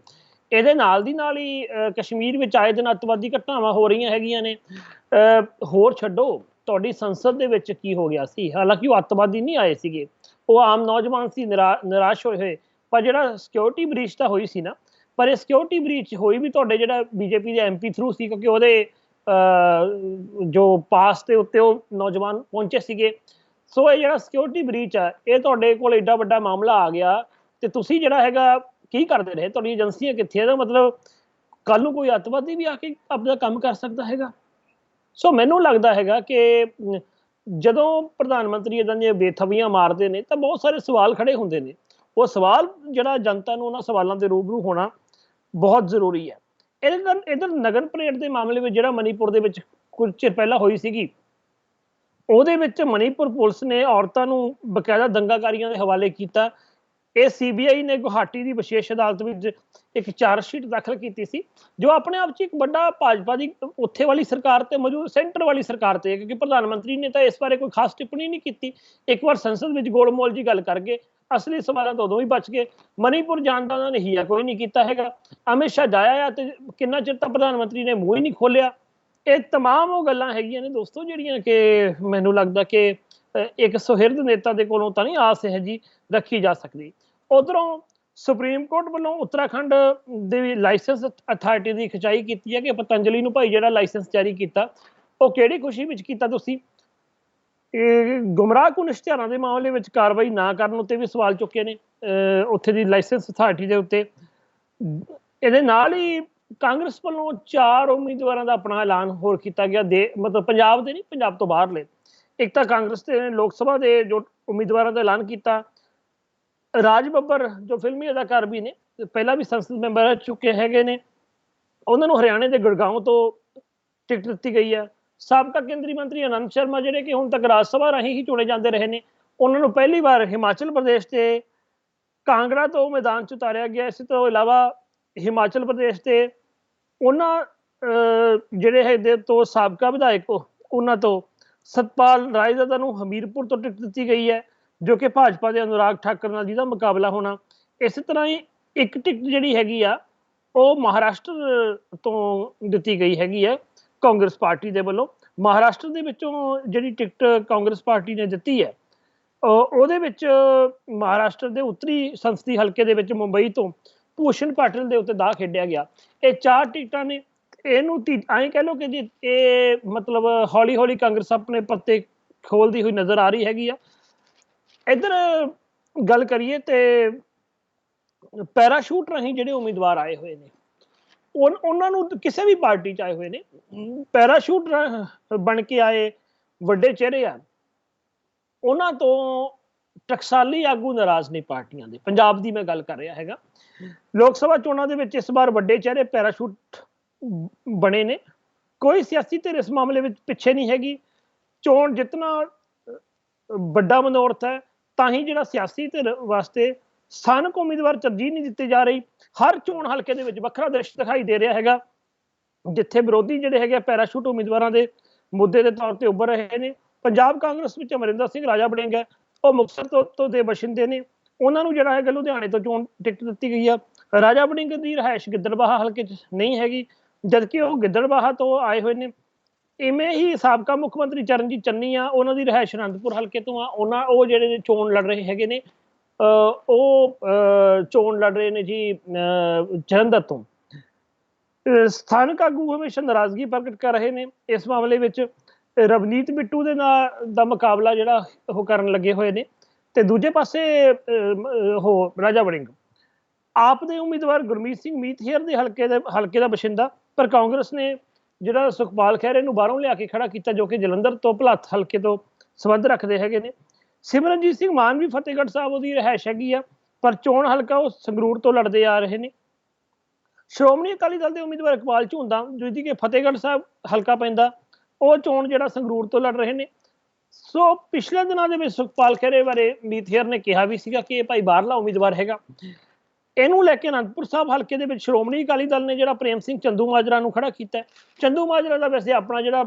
ਇਹਦੇ ਨਾਲ ਦੀ ਨਾਲ ਹੀ ਅਹ, ਕਸ਼ਮੀਰ ਵਿੱਚ ਆਏ ਦਿਨ ਅੱਤਵਾਦੀ ਘਟਨਾਵਾਂ ਹੋ ਰਹੀਆਂ ਹੈਗੀਆਂ ਨੇ। ਅਹ, ਹੋਰ ਛੱਡੋ। ਤੁਹਾਡੀ ਸੰਸਦ ਦੇ ਵਿੱਚ ਕੀ ਹੋ ਗਿਆ ਸੀ? ਹਾਲਾਂਕਿ ਉਹ ਅੱਤਵਾਦੀ ਨਹੀਂ ਆਏ ਸੀਗੇ। ਉਹ ਆਮ ਨੌਜਵਾਨ ਸੀ, ਨਿਰਾ- ਨਿਰਾਸ਼ ਹੋਏ ਹੋਏ। ਪਰ ਜਿਹੜਾ ਸਿਕਿਉਰਿਟੀ ਬ੍ਰੀਚ ਤਾਂ ਹੋਈ ਸੀ ਨਾ, ਪਰ ਇਹ ਸਿਕਿਉਰਿਟੀ ਬ੍ਰੀਚ ਹੋਈ ਵੀ ਤੁਹਾਡੇ ਜਿਹੜਾ ਬੀਜੇਪੀ ਦੇ ਐਮਪੀ ਥਰੂ ਸੀ, ਕਿਉਂਕਿ ਉਹਦੇ ਜੋ ਪਾਸ ਦੇ ਉੱਤੇ ਉਹ ਨੌਜਵਾਨ ਪਹੁੰਚੇ ਸੀਗੇ। ਸੋ ਇਹ ਜਿਹੜਾ ਸਿਕਿਉਰਿਟੀ ਬ੍ਰੀਚ ਆ, ਇਹ ਤੁਹਾਡੇ ਕੋਲ ਐਡਾ ਵੱਡਾ ਮਾਮਲਾ ਆ ਗਿਆ। ਤੇ ਤੁਸੀਂ ਜਿਹੜਾ ਹੈਗਾ, ਕੀ ਕਰਦੇ ਰਹੇ? ਤੁਹਾਡੀ ਏਜੰਸੀਆਂ ਕਿੱਥੇ ਇਹਦਾ ਮਤਲਬ ਕੱਲ ਨੂੰ ਕੋਈ ਅੱਤਵਾਦੀ ਵੀ ਆ ਕੇ ਆਪਣਾ ਕੰਮ ਕਰ ਸਕਦਾ ਹੈਗਾ? ਸੋ ਮੈਨੂੰ ਲੱਗਦਾ ਹੈਗਾ ਕਿ ਜਦੋਂ ਪ੍ਰਧਾਨ ਮੰਤਰੀ ਇਦਾਂ ਦੀਆਂ ਬੇਥਵੀਆਂ ਮਾਰਦੇ ਨੇ, ਤਾਂ ਬਹੁਤ ਸਾਰੇ ਸਵਾਲ ਖੜੇ ਹੁੰਦੇ ਨੇ। ਉਹ ਸਵਾਲ ਜਿਹੜਾ ਜਨਤਾ ਨੂੰ ਉਹਨਾਂ ਸਵਾਲਾਂ ਦੇ ਰੂਬਰੂ ਹੋਣਾ ਬਹੁਤ ਜ਼ਰੂਰੀ ਹੈ। ਇਹਦੇ ਨਾਲ ਇਧਰ ਨਗਨ ਪਰੇਡ ਦੇ ਮਾਮਲੇ ਵਿੱਚ ਜਿਹੜਾ ਮਨੀਪੁਰ ਦੇ ਵਿੱਚ ਕੁਝ ਚਿਰ ਪਹਿਲਾਂ ਹੋਈ ਸੀਗੀ, ਉਹਦੇ ਵਿੱਚ ਮਨੀਪੁਰ ਪੁਲਿਸ ਨੇ ਔਰਤਾਂ ਨੂੰ ਬਕਾਇਦਾ ਦੰਗਾਕਾਰੀਆਂ ਦੇ ਹਵਾਲੇ ਕੀਤਾ ਇਹ ਸੀਬੀਆਈ ਨੇ ਗੁਹਾਟੀ ਦੀ ਵਿਸ਼ੇਸ਼ ਅਦਾਲਤ ਵਿੱਚ ਇੱਕ ਚਾਰਜ ਸ਼ੀਟ ਦਾਖਲ ਕੀਤੀ ਸੀ ਜੋ ਆਪਣੇ ਆਪ 'ਚ ਇੱਕ ਵੱਡਾ ਭਾਜਪਾ ਦੀ ਉੱਥੇ ਵਾਲੀ ਸਰਕਾਰ ਤੇ ਮੌਜੂਦ ਸੈਂਟਰ ਵਾਲੀ ਸਰਕਾਰ ਤੇ ਹੈ ਕਿਉਂਕਿ ਪ੍ਰਧਾਨ ਮੰਤਰੀ ਨੇ ਤਾਂ ਇਸ ਬਾਰੇ ਕੋਈ ਖਾਸ ਟਿੱਪਣੀ ਨਹੀਂ ਕੀਤੀ ਇੱਕ ਵਾਰ ਸੰਸਦ ਵਿੱਚ ਗੋਲਮੋਲ ਜੀ ਗੱਲ ਕਰ ਗਏ ਅਸਲੀ ਸਵਾਲਾਂ ਤੋਂ ਉਦੋਂ ਹੀ ਬਚ ਗਏ ਮਨੀਪੁਰ ਜਾਣ ਦਾ ਉਹਨਾਂ ਨੇ ਹੀਆ ਕੋਈ ਨਹੀਂ ਕੀਤਾ ਹੈਗਾ ਅਮਿਤ ਸ਼ਾਹ ਜਾਇਆ ਆ ਤੇ ਕਿੰਨਾ ਚਿਰ ਤਾਂ ਪ੍ਰਧਾਨ ਮੰਤਰੀ ਨੇ ਮੂੰਹ ਹੀ ਨਹੀਂ ਖੋਲਿਆ ਇਹ तमाम ਉਹ ਗੱਲਾਂ ਹੈਗੀਆਂ ਨੇ ਦੋਸਤੋ ਜਿਹੜੀਆਂ ਕਿ ਮੈਨੂੰ ਲੱਗਦਾ ਕਿ ਅ, ਇੱਕ ਸੁਹਿਰਦ ਨੇਤਾ ਦੇ ਕੋਲੋਂ ਤਾਂ ਨਹੀਂ ਆਸ ਹੈ ਜੀ ਰੱਖੀ ਜਾ ਸਕਦੀ ਉਧਰੋਂ ਸੁਪਰੀਮ ਕੋਰਟ ਵੱਲੋਂ ਉੱਤਰਾਖੰਡ ਦੇ ਲਾਇਸੈਂਸ ਅਥਾਰਟੀ ਦੀ ਖਿਚਾਈ ਕੀਤੀ ਹੈ ਕਿ ਪਤੰਜਲੀ ਨੂੰ ਭਾਈ ਜਿਹੜਾ ਲਾਇਸੈਂਸ ਜਾਰੀ ਕੀਤਾ, ਉਹ ਕਿਹੜੀ ਖੁਸ਼ੀ ਵਿੱਚ ਕੀਤਾ ਤੁਸੀਂ? ਇਹ ਗੁੰਮਰਾਹਕੁਨ ਇਸ਼ਤਿਹਾਰਾਂ ਦੇ ਮਾਮਲੇ ਵਿੱਚ ਕਾਰਵਾਈ ਨਾ ਕਰਨ ਉੱਤੇ ਵੀ ਸਵਾਲ ਚੁੱਕੇ ਨੇ ਉੱਥੇ ਦੀ ਲਾਇਸੈਂਸ ਅਥਾਰਟੀ ਦੇ ਉੱਤੇ। ਇਹਦੇ ਨਾਲ ਹੀ ਕਾਂਗਰਸ ਵੱਲੋਂ ਚਾਰ ਉਮੀਦਵਾਰਾਂ ਦਾ ਆਪਣਾ ਐਲਾਨ ਹੋਰ ਕੀਤਾ ਗਿਆ, ਦੇ ਮਤਲਬ ਪੰਜਾਬ ਦੇ ਨਹੀਂ, ਪੰਜਾਬ ਤੋਂ ਬਾਹਰਲੇ। ਇੱਕ ਤਾਂ ਕਾਂਗਰਸ ਦੇ ਲੋਕ ਸਭਾ ਦੇ ਜੋ ਉਮੀਦਵਾਰਾਂ ਦਾ ਐਲਾਨ ਕੀਤਾ ਰਾਜ ਬੱਬਰ ਜੋ ਫਿਲਮੀ ਅਦਾਕਾਰ ਵੀ ਨੇ ਪਹਿਲਾਂ ਵੀ ਸੰਸਦ ਮੈਂਬਰ ਰਹਿ ਚੁੱਕੇ ਹੈਗੇ ਨੇ ਉਹਨਾਂ ਨੂੰ ਹਰਿਆਣੇ ਦੇ ਗੁੜਗਾਉਂ ਤੋਂ ਟਿਕਟ ਦਿੱਤੀ ਗਈ ਹੈ। ਸਾਬਕਾ ਕੇਂਦਰੀ ਮੰਤਰੀ ਆਨੰਦ ਸ਼ਰਮਾ ਜਿਹੜੇ ਕਿ ਹੁਣ ਤੱਕ ਰਾਜ ਸਭਾ ਰਾਹੀਂ ਹੀ ਚੁਣੇ ਜਾਂਦੇ ਰਹੇ ਨੇ ਉਹਨਾਂ ਨੂੰ ਪਹਿਲੀ ਵਾਰ ਹਿਮਾਚਲ ਪ੍ਰਦੇਸ਼ ਤੇ ਕਾਂਗੜਾ ਤੋਂ ਮੈਦਾਨ 'ਚ ਉਤਾਰਿਆ ਗਿਆ। ਇਸ ਤੋਂ ਇਲਾਵਾ ਹਿਮਾਚਲ ਪ੍ਰਦੇਸ਼ ਤੇ ਉਹਨਾਂ ਅਹ, ਜਿਹੜੇ ਹੈਗੇ ਤੋਂ ਸਾਬਕਾ ਵਿਧਾਇਕ ਉਹਨਾਂ ਤੋਂ ਸਤਪਾਲ ਰਾਏ ਰਾਏਜ਼ਾਦਾ ਨੂੰ ਹਮੀਰਪੁਰ ਤੋਂ ਟਿਕਟ ਦਿੱਤੀ ਗਈ ਹੈ। ਜੋ ਕਿ ਭਾਜਪਾ ਦੇ ਅਨੁਰਾਗ ਠਾਕਰ ਨਾਲ ਜਿਹਦਾ ਮੁਕਾਬਲਾ ਹੋਣਾ, ਇਸੇ ਤਰ੍ਹਾਂ ਹੀ ਇੱਕ ਟਿਕਟ ਜਿਹੜੀ ਹੈਗੀ ਆ, ਉਹ ਮਹਾਰਾਸ਼ਟਰ ਤੋਂ ਦਿੱਤੀ ਗਈ ਹੈਗੀ ਹੈ ਕਾਂਗਰਸ ਪਾਰਟੀ ਦੇ ਵੱਲੋਂ। ਮਹਾਰਾਸ਼ਟਰ ਦੇ ਵਿੱਚੋਂ ਜਿਹੜੀ ਟਿਕਟ ਕਾਂਗਰਸ ਪਾਰਟੀ ਨੇ ਦਿੱਤੀ ਹੈ ਉਹ- ਉਹਦੇ ਵਿੱਚ ਮਹਾਰਾਸ਼ਟਰ ਦੇ ਉੱਤਰੀ ਸੰਸਦੀ ਹਲਕੇ ਦੇ ਵਿੱਚ ਮੁੰਬਈ ਤੋਂ ਭੂਸ਼ਣ ਪਾਟਿਲ ਦੇ ਉੱਤੇ ਦਾ ਖੇਡਿਆ ਗਿਆ। ਇਹ ਚਾਰ ਟਿਕਟਾਂ ਨੇ, ਇਹਨੂੰ ਤੀ- ਐਂ ਕਹਿ ਲਓ ਕਿ ਜੀ, ਇਹ ਮਤਲਬ ਹੌਲੀ ਹੌਲੀ ਕਾਂਗਰਸ ਆਪਣੇ ਪੱਤੇ ਖੋਲਦੀ ਹੋਈ ਨਜ਼ਰ ਆ ਰਹੀ ਹੈਗੀ ਆ। ਇੱਧਰ ਗੱਲ ਕਰੀਏ ਤੇ ਪੈਰਾਸ਼ੂਟ ਰਾਹੀਂ ਜਿਹੜੇ ਉਮੀਦਵਾਰ ਆਏ ਹੋਏ ਨੇ, ਉਨ- ਉਹਨਾਂ ਨੂੰ ਕਿਸੇ ਵੀ ਪਾਰਟੀ ਚ ਆਏ ਹੋਏ ਨੇ, ਪੈਰਾਸ਼ੂਟ ਬਣ ਕੇ ਆਏ ਵੱਡੇ ਚਿਹਰੇ ਆ, ਉਹਨਾਂ ਤੋਂ ਟਕਸਾਲੀ ਆਗੂ ਨਾਰਾਜ਼ ਨੇ ਪਾਰਟੀਆਂ ਦੇ, ਪੰਜਾਬ ਦੀ ਮੈਂ ਗੱਲ ਕਰ ਰਿਹਾ ਹੈਗਾ, ਲੋਕ ਸਭਾ ਚੋਣਾਂ ਦੇ ਵਿੱਚ ਇਸ ਵਾਰ ਵੱਡੇ ਚਿਹਰੇ ਪੈਰਾਸ਼ੂਟ ਬਣੇ ਨੇ, ਕੋਈ ਸਿਆਸੀ ਧਿਰ ਇਸ ਮਾਮਲੇ ਵਿੱਚ ਪਿੱਛੇ ਨਹੀਂ ਹੈਗੀ, ਚੋਣ ਜਿੱਤਣਾ ਵੱਡਾ ਮਨੋਰਥ ਹੈ ਤਾਂ ਹੀ ਜਿਹੜਾ ਸਿਆਸੀ ਧਿਰ ਵਾਸਤੇ ਸਥਾਨਕ ਉਮੀਦਵਾਰ ਤਰਜੀਹ ਨਹੀਂ ਦਿੱਤੀ ਜਾ ਰਹੀ। ਹਰ ਚੋਣ ਹਲਕੇ ਦੇ ਵਿੱਚ ਵੱਖਰਾ ਦ੍ਰਿਸ਼ ਦਿਖਾਈ ਦੇ ਰਿਹਾ ਹੈਗਾ, ਜਿੱਥੇ ਵਿਰੋਧੀ ਜਿਹੜੇ ਹੈਗੇ ਆ ਪੈਰਾਸ਼ੂਟ ਉਮੀਦਵਾਰਾਂ ਦੇ ਮੁੱਦੇ ਦੇ ਤੌਰ ਤੇ ਉੱਭਰ ਰਹੇ ਨੇ। ਪੰਜਾਬ ਕਾਂਗਰਸ ਵਿੱਚ ਅਮਰਿੰਦਰ ਸਿੰਘ ਰਾਜਾ ਬਣੇਗ ਹੈ, ਉਹ ਮੁਕਤਸਰ ਤੋਂ ਤੋਂ ਦੇ ਬਸ਼ਿੰਦੇ ਨੇ। ਉਹਨਾਂ ਨੂੰ ਜਿਹੜਾ ਹੈਗਾ ਲੁਧਿਆਣੇ ਤੋਂ ਚੋਣ ਟਿਕਟ ਦਿੱਤੀ ਗਈ ਆ। ਰਾਜਾ ਬਣੇਗ ਦੀ ਰਿਹਾਇਸ਼ ਗਿੱਦੜਬਾਹਾ ਹਲਕੇ 'ਚ ਨਹੀਂ ਹੈਗੀ, ਜਦਕਿ ਉਹ ਗਿੱਦੜਬਾਹਾ ਤੋਂ ਆਏ ਹੋਏ ਨੇ। ਇਵੇਂ ਹੀ ਸਾਬਕਾ ਮੁੱਖ ਮੰਤਰੀ ਚਰਨਜੀਤ ਚੰਨੀ ਆ, ਉਹਨਾਂ ਦੀ ਰਿਹਾਇਸ਼ ਅਨੰਦਪੁਰ ਹਲਕੇ ਤੋਂ ਆ, ਉਹਨਾਂ, ਉਹ ਜਿਹੜੇ ਨੇ ਚੋਣ ਲੜ ਰਹੇ ਹੈਗੇ ਨੇ ਉਹ ਚੋਣ ਲੜ ਰਹੇ ਨੇ ਜੀ ਜਲੰਧਰ ਤੋਂ। ਸਥਾਨਕ ਆਗੂ ਹਮੇਸ਼ਾ ਨਾਰਾਜ਼ਗੀ ਪ੍ਰਗਟ ਕਰ ਰਹੇ ਨੇ। ਇਸ ਮਾਮਲੇ ਵਿੱਚ ਰਵਨੀਤ ਬਿੱਟੂ ਦੇ ਨਾਲ, ਦਾ ਮੁਕਾਬਲਾ ਜਿਹੜਾ, ਉਹ ਕਰਨ ਲੱਗੇ ਹੋਏ ਨੇ। ਤੇ ਦੂਜੇ ਪਾਸੇ ਉਹ ਰਾਜਾ ਵੜਿੰਗ। ਆਪ ਦੇ ਉਮੀਦਵਾਰ ਗੁਰਮੀਤ ਸਿੰਘ ਮੀਤਹੇਰ ਦੇ ਹਲਕੇ ਦੇ, ਹਲਕੇ ਦਾ ਬਸ਼ਿੰਦਾ ਪਰ ਕਾਂਗਰਸ ਨੇ ਜਿਹੜਾ ਸੁਖਪਾਲ ਖਹਿਰੇ ਨੂੰ ਬਾਹਰੋਂ ਲਿਆ ਕੇ ਖੜਾ ਕੀਤਾ ਜੋ ਕਿ ਜਲੰਧਰ ਤੋਂ ਭਲੱਥ ਹਲਕੇ ਤੋਂ ਸੰਬੰਧ ਰੱਖਦੇ ਹੈਗੇ ਨੇ। ਸਿਮਰਨਜੀਤ ਸਿੰਘ ਮਾਨ ਵੀ ਫਤਿਹਗੜ੍ਹ ਸਾਹਿਬ ਉਹਦੀ ਰਿਹਾਇਸ਼ ਹੈਗੀ ਆ, ਪਰ ਚੋਣ ਹਲਕਾ ਉਹ ਸੰਗਰੂਰ ਤੋਂ ਲੜਦੇ ਆ ਰਹੇ ਨੇ। ਸ਼੍ਰੋਮਣੀ ਅਕਾਲੀ ਦਲ ਦੇ ਉਮੀਦਵਾਰ ਇਕਬਾਲ ਝੁੰਦਾ ਜਿਹਦੀ ਕਿ ਫਤਿਹਗੜ੍ਹ ਸਾਹਿਬ ਹਲਕਾ ਪੈਂਦਾ, ਉਹ ਚੋਣ ਜਿਹੜਾ ਸੰਗਰੂਰ ਤੋਂ ਲੜ ਰਹੇ ਨੇ। ਸੋ ਪਿਛਲੇ ਦਿਨਾਂ ਦੇ ਵਿੱਚ ਸੁਖਪਾਲ ਖਹਿਰੇ ਬਾਰੇ ਮੀਥੇਰ ਨੇ ਕਿਹਾ ਵੀ ਸੀਗਾ ਕਿ ਇਹ ਭਾਈ ਬਾਹਰਲਾ ਉਮੀਦਵਾਰ ਹੈਗਾ। ਇਹਨੂੰ ਲੈ ਕੇ ਅਨੰਦਪੁਰ ਸਾਹਿਬ ਹਲਕੇ ਦੇ ਵਿੱਚ ਸ਼੍ਰੋਮਣੀ ਅਕਾਲੀ ਦਲ ਨੇ ਜਿਹੜਾ ਪ੍ਰੇਮ ਸਿੰਘ ਚੰਦੂ ਮਾਜਰਾ ਨੂੰ ਖੜਾ ਕੀਤਾ ਹੈ। ਚੰਦੂ ਮਾਜਰਾ ਦਾ ਵੈਸੇ ਆਪਣਾ ਜਿਹੜਾ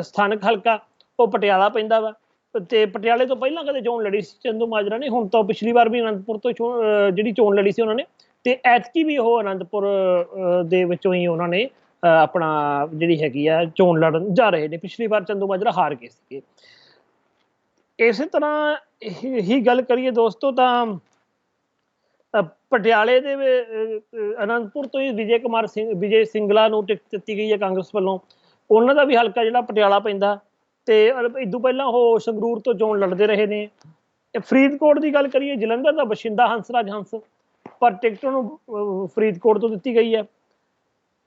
ਸਥਾਨਕ ਹਲਕਾ, ਉਹ ਪਟਿਆਲਾ ਪੈਂਦਾ ਵਾ। ਤੇ ਪਟਿਆਲੇ ਤੋਂ ਪਹਿਲਾਂ ਕਦੇ ਚੋਣ ਲੜੀ ਸੀ ਚੰਦੂ ਮਾਜਰਾ ਨੇ, ਹੁਣ ਤਾਂ ਪਿਛਲੀ ਵਾਰ ਵੀ ਅਨੰਦਪੁਰ ਤੋਂ ਚੋਣ- ਜਿਹੜੀ ਚੋਣ ਲੜੀ ਸੀ ਉਹਨਾਂ ਨੇ। ਤੇ ਐਤਕੀ ਵੀ ਉਹ ਅਨੰਦਪੁਰ ਦੇ ਵਿੱਚੋਂ ਹੀ ਉਹਨਾਂ ਨੇ ਆਪਣਾ ਜਿਹੜੀ ਹੈਗੀ ਆ, ਚੋਣ ਲੜਨ ਜਾ ਰਹੇ ਨੇ। ਪਿਛਲੀ ਵਾਰ ਚੰਦੂ ਮਾਜਰਾ ਹਾਰ ਗਏ ਸੀਗੇ। ਇਸੇ ਤਰ੍ਹਾਂ ਹੀ ਗੱਲ ਕਰੀਏ ਦੋਸਤੋ ਤਾਂ ਪਟਿਆਲੇ ਦੇ ਅਨੰਦਪੁਰ ਤੋਂ ਹੀ ਵਿਜੇ ਕੁਮਾਰ ਸਿੰਘ, ਵਿਜੇ ਸਿੰਗਲਾ ਨੂੰ ਟਿਕਟ ਦਿੱਤੀ ਗਈ ਹੈ ਕਾਂਗਰਸ ਵੱਲੋਂ। ਉਹਨਾਂ ਦਾ ਵੀ ਹਲਕਾ ਜਿਹੜਾ ਪਟਿਆਲਾ ਪੈਂਦਾ। ਤੇ ਇਦੋਂ ਪਹਿਲਾਂ ਉਹ ਸੰਗਰੂਰ ਤੋਂ ਚੋਣ ਲੜਦੇ ਰਹੇ ਨੇ। ਇਹ ਫਰੀਦਕੋਟ ਦੀ ਗੱਲ ਕਰੀਏ, ਜਲੰਧਰ ਦਾ ਬਸ਼ਿੰਦਾ ਹੰਸਰਾਜ ਹੰਸ, ਪਰ ਟਿਕਟ ਨੂੰ ਫਰੀਦਕੋਟ ਤੋਂ ਦਿੱਤੀ ਗਈ ਹੈ।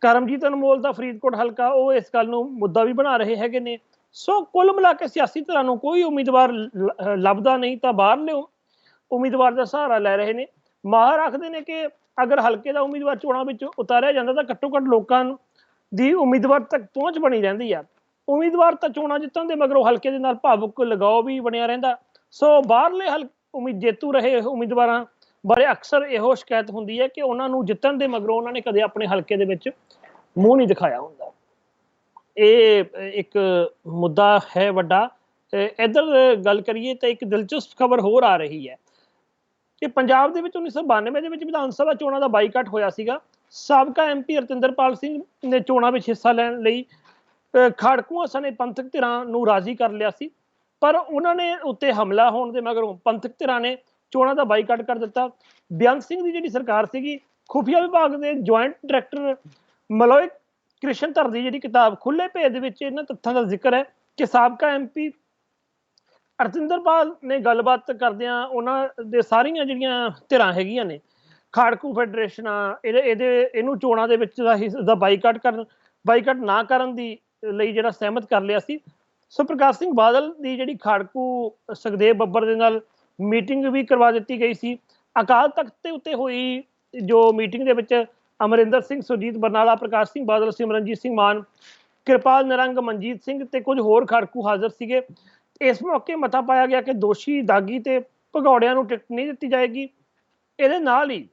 ਕਰਮਜੀਤ ਅਨਮੋਲ ਦਾ ਫਰੀਦਕੋਟ ਹਲਕਾ, ਉਹ ਇਸ ਗੱਲ ਨੂੰ ਮੁੱਦਾ ਵੀ ਬਣਾ ਰਹੇ ਹੈਗੇ ਨੇ। ਸੋ ਕੁੱਲ ਮਿਲਾ ਕੇ ਸਿਆਸੀ ਧਿਰਾਂ ਨੂੰ ਕੋਈ ਉਮੀਦਵਾਰ ਲ- ਲੱਭਦਾ ਨਹੀਂ ਤਾਂ ਬਾਹਰਲੇ ਉਮੀਦਵਾਰ ਦਾ ਸਹਾਰਾ ਲੈ ਰਹੇ ਨੇ। ਮਾਹਰ ਆਖਦੇ ਨੇ ਕਿ ਅਗਰ ਹਲਕੇ ਦਾ ਉਮੀਦਵਾਰ ਚੋਣਾਂ ਵਿੱਚ ਉਤਾਰਿਆ ਜਾਂਦਾ ਤਾਂ ਘੱਟੋ ਘੱਟ ਲੋਕਾਂ ਦੀ ਉਮੀਦਵਾਰ ਤੱਕ ਪਹੁੰਚ ਬਣੀ ਰਹਿੰਦੀ ਆ। ਉਮੀਦਵਾਰ ਤਾਂ ਚੋਣਾਂ ਜਿੱਤਣ ਦੇ ਮਗਰੋਂ ਹਲਕੇ ਦੇ ਨਾਲ ਭਾਵੁਕ ਲਗਾਓ ਵੀ ਬਣਿਆ ਰਹਿੰਦਾ। ਸੋ ਬਾਹਰਲੇ ਹਲ ਉਮੀਦ ਜੇਤੂ ਰਹੇ ਉਮੀਦਵਾਰਾਂ ਬਾਰੇ ਅਕਸਰ ਇਹੋ ਸ਼ਿਕਾਇਤ ਹੁੰਦੀ ਹੈ ਕਿ ਉਹਨਾਂ ਨੂੰ ਜਿੱਤਣ ਦੇ ਮਗਰੋਂ ਉਹਨਾਂ ਨੇ ਕਦੇ ਆਪਣੇ ਹਲਕੇ ਦੇ ਵਿੱਚ ਮੂੰਹ ਨਹੀਂ ਦਿਖਾਇਆ ਹੁੰਦਾ। ਇਹ ਇੱਕ ਮੁੱਦਾ ਹੈ ਵੱਡਾ। ਤੇ ਇੱਧਰ ਗੱਲ ਕਰੀਏ ਤਾਂ ਇੱਕ ਦਿਲਚਸਪ ਖਬਰ ਹੋਰ ਆ ਰਹੀ ਹੈ। ਕਿ ਪੰਜਾਬ ਦੇ ਵਿੱਚ 1992 ਦੇ ਵਿੱਚ ਵਿਧਾਨ ਸਭਾ ਚੋਣਾਂ ਦਾ ਬਾਈਕਾਟ ਹੋਇਆ ਸੀਗਾ। ਸਾਬਕਾ ਐਮਪੀ ਰਤਿੰਦਰਪਾਲ ਸਿੰਘ ਨੇ ਚੋਣਾਂ ਵਿੱਚ ਹਿੱਸਾ ਲੈਣ ਲਈ ਖਾੜਕੂਆਂ ਸਣੇ ਪੰਥਕ ਧਿਰਾਂ ਨੂੰ ਰਾਜ਼ੀ ਕਰ ਲਿਆ ਸੀ। ਪਰ ਉਹਨਾਂ ਨੇ ਉੱਤੇ ਹਮਲਾ ਹੋਣ ਦੇ ਮਗਰੋਂ ਪੰਥਕ ਧਿਰਾਂ ਨੇ ਚੋਣਾਂ ਦਾ ਬਾਈਕਾਟ ਕਰ ਦਿੱਤਾ। ਬਿਆਨ ਸਿੰਘ ਦੀ ਜਿਹੜੀ ਸਰਕਾਰ ਸੀਗੀ, ਖੁਫੀਆ ਵਿਭਾਗ ਦੇ ਜੁਆਇੰਟ ਡਾਇਰੈਕਟਰ ਮਲੋਇ ਕ੍ਰਿਸ਼ਨ ਧਰ ਦੀ ਜਿਹੜੀ ਕਿਤਾਬ ਖੁੱਲੇ ਭੇਦ ਦੇ ਵਿੱਚ ਇਹਨਾਂ ਤੱਥਾਂ ਦਾ ਜ਼ਿਕਰ ਹੈ ਕਿ ਸਾਬਕਾ ਐਮਪੀ ਅਰਜਿੰਦਰਪਾਲ ਨੇ ਗੱਲਬਾਤ ਕਰਦਿਆਂ ਉਹਨਾਂ ਦੇ ਸਾਰੀਆਂ ਜਿਹੜੀਆਂ ਧਿਰਾਂ ਹੈਗੀਆਂ ਨੇ, ਖਾੜਕੂ ਫੈਡਰੇਸ਼ਨਾਂ, ਇਹਦੇ ਇਹਦੇ, ਇਹਨੂੰ ਚੋਣਾਂ ਦੇ ਵਿੱਚ ਦਾ ਦਾ ਬਾਈਕਾਟ ਕਰਨ, ਬਾਈਕਾਟ ਨਾ ਕਰਨ ਦੀ ਲਈ ਜਿਹੜਾ ਸਹਿਮਤ ਕਰ ਲਿਆ ਸੀ। ਸੋ ਪ੍ਰਕਾਸ਼ ਸਿੰਘ ਬਾਦਲ ਦੀ ਜਿਹੜੀ ਖਾੜਕੂ, ਸੁਖਦੇਵ ਬੱਬਰ ਦੇ ਨਾਲ ਮੀਟਿੰਗ ਵੀ ਕਰਵਾ ਦਿੱਤੀ ਗਈ ਸੀ। ਅਕਾਲ ਤਖਤ ਦੇ ਉੱਤੇ ਹੋਈ ਜੋ ਮੀਟਿੰਗ ਦੇ ਵਿੱਚ ਅਮਰਿੰਦਰ ਸਿੰਘ, ਸੁਰਜੀਤ ਬਰਨਾਲਾ, ਪ੍ਰਕਾਸ਼ ਸਿੰਘ ਬਾਦਲ, ਸਿਮਰਨਜੀਤ ਸਿੰਘ ਮਾਨ, ਕਿਰਪਾਲ ਨਰੰਗ, ਮਨਜੀਤ ਸਿੰਘ ਤੇ ਕੁਝ ਹੋਰ ਖਾੜਕੂ ਹਾਜ਼ਰ ਸੀਗੇ। ਇਸ ਮੌਕੇ ਮਤਾ ਪਾਇਆ ਗਿਆ ਕਿ ਦੋਸ਼ੀ ਦਾਗੀ ਤੇ ਭਗੌੜਿਆਂ ਨੂੰ ਟਿਕਟ ਨਹੀਂ ਦਿੱਤੀ ਜਾਏਗੀ। ਇਹਦੇ ਨਾਲ ਹੀ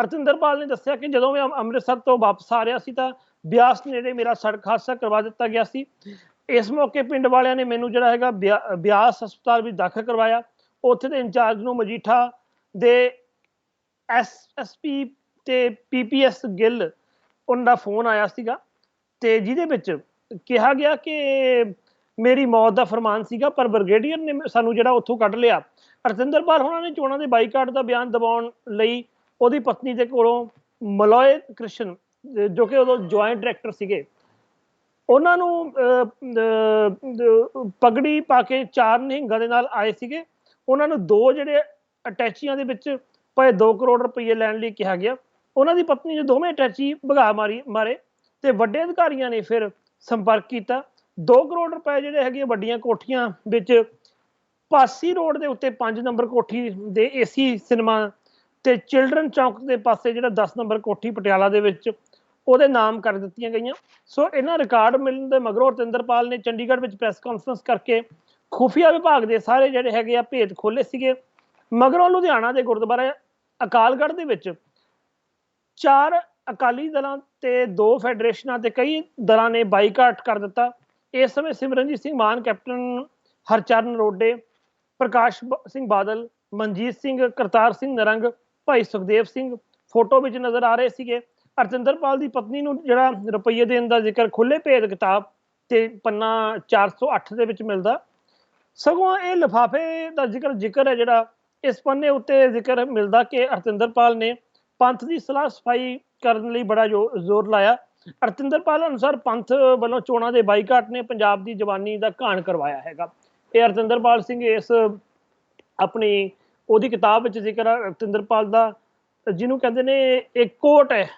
ਅਰਤਿੰਦਰਪਾਲ ਨੇ ਦੱਸਿਆ ਕਿ ਜਦੋਂ ਮੈਂ ਅੰਮ੍ਰਿਤਸਰ ਤੋਂ ਵਾਪਸ ਆ ਰਿਹਾ ਸੀ ਤਾਂ ਬਿਆਸ ਨੇੜੇ ਮੇਰਾ ਸੜਕ ਹਾਦਸਾ ਕਰਵਾ ਦਿੱਤਾ ਗਿਆ ਸੀ। ਇਸ ਮੌਕੇ ਪਿੰਡ ਵਾਲਿਆਂ ਨੇ ਮੈਨੂੰ ਜਿਹੜਾ ਹੈਗਾ ਬਿਆ- ਬਿਆਸ ਹਸਪਤਾਲ ਵਿੱਚ ਦਾਖਲ ਕਰਵਾਇਆ। ਉੱਥੇ ਦੇ ਇੰਚਾਰਜ ਨੂੰ ਮਜੀਠਾ ਦੇ ਐਸਐਸਪੀ ਤੇ ਪੀਪੀਐਸ ਗਿੱਲ ਉਹਨਾਂ ਦਾ ਫੋਨ ਆਇਆ ਸੀਗਾ ਤੇ ਜਿਹਦੇ ਵਿੱਚ ਕਿਹਾ ਗਿਆ ਕਿ ਮੇਰੀ ਮੌਤ ਦਾ ਫਰਮਾਨ ਸੀਗਾ ਪਰ ਬ੍ਰਿਗੇਡੀਅਰ ਨੇ ਸਾਨੂੰ ਜਿਹੜਾ ਉੱਥੋਂ ਕੱਢ ਲਿਆ। ਅਰਜਿੰਦਰਪਾਲ ਹੋਣਾ ਨੇ ਚੋਣਾਂ ਦੇ ਬਾਈਕਾਟ ਦਾ ਬਿਆਨ ਦਬਾਉਣ ਲਈ ਉਹਦੀ ਪਤਨੀ ਦੇ ਕੋਲੋਂ ਮਲੋਏ ਕ੍ਰਿਸ਼ਨ ਜੋ ਕਿ ਉਦੋਂ ਜੁਆਇੰਟ ਡਾਇਰੈਕਟਰ ਸੀਗੇ। ਉਹਨਾਂ ਨੂੰ ਅਹ, ਪਗੜੀ ਪਾ ਕੇ ਚਾਰ ਨਿਹੰਗਾਂ ਦੇ ਨਾਲ ਆਏ ਸੀਗੇ। ਉਹਨਾਂ ਨੂੰ ਦੋ ਜਿਹੜੇ ਅਟੈਚੀਆਂ ਦੇ ਵਿੱਚ ਪਏ 2 ਕਰੋੜ ਰੁਪਏ ਲੈਣ ਲਈ ਕਿਹਾ ਗਿਆ। ਉਹਨਾਂ ਦੀ ਪਤਨੀ ਨੇ ਦੋਵੇਂ ਅਟੈਚੀ ਭਗਾ ਮਾਰੀ ਮਾਰੇ ਤੇ ਵੱਡੇ ਅਧਿਕਾਰੀਆਂ ਨੇ ਫਿਰ ਸੰਪਰਕ ਕੀਤਾ। 2 ਕਰੋੜ ਰੁਪਏ ਜਿਹੜੇ ਹੈਗੇ ਵੱਡੀਆਂ ਕੋਠੀਆਂ ਵਿੱਚ, ਪਾਸੀ ਰੋਡ ਦੇ ਉੱਤੇ 5 ਨੰਬਰ ਕੋਠੀ ਦੇ ਏਸੀ ਸਿਨੇਮਾ ਤੇ ਚਿਲਡਰਨ ਚੌਂਕ ਦੇ ਪਾਸੇ ਜਿਹੜਾ 10 ਨੰਬਰ ਕੋਠੀ ਪਟਿਆਲਾ ਦੇ ਵਿੱਚ ਉਹਦੇ ਨਾਮ ਕਰ ਦਿੱਤੀਆਂ ਗਈਆਂ। ਸੋ ਇਹਨਾਂ ਰਿਕਾਰਡ ਮਿਲਣ ਦੇ ਮਗਰੋਂ ਰਤਿੰਦਰਪਾਲ ਨੇ ਚੰਡੀਗੜ੍ਹ ਵਿੱਚ ਪ੍ਰੈਸ ਕਾਨਫਰੰਸ ਕਰਕੇ ਖੁਫੀਆ ਵਿਭਾਗ ਦੇ ਸਾਰੇ ਜਿਹੜੇ ਹੈਗੇ ਆ ਭੇਦ ਖੋਲੇ ਸੀਗੇ। ਮਗਰੋਂ ਲੁਧਿਆਣਾ ਦੇ ਗੁਰਦੁਆਰਾ ਅਕਾਲਗੜ੍ਹ ਦੇ ਵਿੱਚ ਚਾਰ ਅਕਾਲੀ ਦਲਾਂ ਤੇ ਦੋ ਫੈਡਰੇਸ਼ਨਾਂ ਤੇ ਕਈ ਦਲਾਂ ਨੇ ਬਾਈਕਾਟ ਕਰ ਦਿੱਤਾ। ਇਸ ਸਮੇਂ ਸਿਮਰਨਜੀਤ ਸਿੰਘ ਮਾਨ, ਕੈਪਟਨ ਹਰਚਰਨ ਰੋਡੇ, ਪ੍ਰਕਾਸ਼ ਸਿੰਘ ਬਾਦਲ, ਮਨਜੀਤ ਸਿੰਘ, ਕਰਤਾਰ ਸਿੰਘ ਨਰੰਗ, ਭਾਈ ਸੁਖਦੇਵ ਸਿੰਘ ਫੋਟੋ ਵਿੱਚ ਨਜ਼ਰ ਆ ਰਹੇ ਸੀਗੇ। ਅਰਜਿੰਦਰਪਾਲ ਦੀ ਪਤਨੀ ਨੂੰ ਜਿਹੜਾ ਰੁਪਈਏ ਦੇਣ ਦਾ ਜ਼ਿਕਰ ਖੁੱਲੇ ਭੇਦ ਕਿਤਾਬ ਤੇ ਪੰਨਾ 408 ਦੇ ਵਿੱਚ ਮਿਲਦਾ। ਸਗੋਂ ਇਹ ਲਿਫਾਫੇ ਦਾ ਜ਼ਿਕਰ ਜ਼ਿਕਰ ਹੈ ਜਿਹੜਾ ਇਸ ਪੰਨੇ ਉੱਤੇ ਜ਼ਿਕਰ ਮਿਲਦਾ ਕਿ ਅਰਜਿੰਦਰਪਾਲ ਨੇ ਪੰਥ ਦੀ ਸਲਾਹ ਸਫ਼ਾਈ ਕਰਨ ਲਈ ਬੜਾ ਜੋ- ਜ਼ੋਰ ਲਾਇਆ। ਅਰਜਿੰਦਰਪਾਲ ਅਨੁਸਾਰ ਪੰਥ ਵੱਲੋਂ ਚੋਣਾਂ ਦੇ ਬਾਈਕਾਟ ਨੇ ਪੰਜਾਬ ਦੀ ਜਵਾਨੀ ਦਾ ਘਾਣ ਕਰਵਾਇਆ ਹੈਗਾ। ਇਹ ਅਰਜਿੰਦਰਪਾਲ ਸਿੰਘ ਇਸ ਆਪਣੀ ਉਹਦੀ ਕਿਤਾਬ ਵਿੱਚ ਜ਼ਿਕਰ ਹੈ ਦਾ, ਜਿਹਨੂੰ ਕਹਿੰਦੇ ਨੇ ਇੱਕ ਕੋਟ ਹੈ।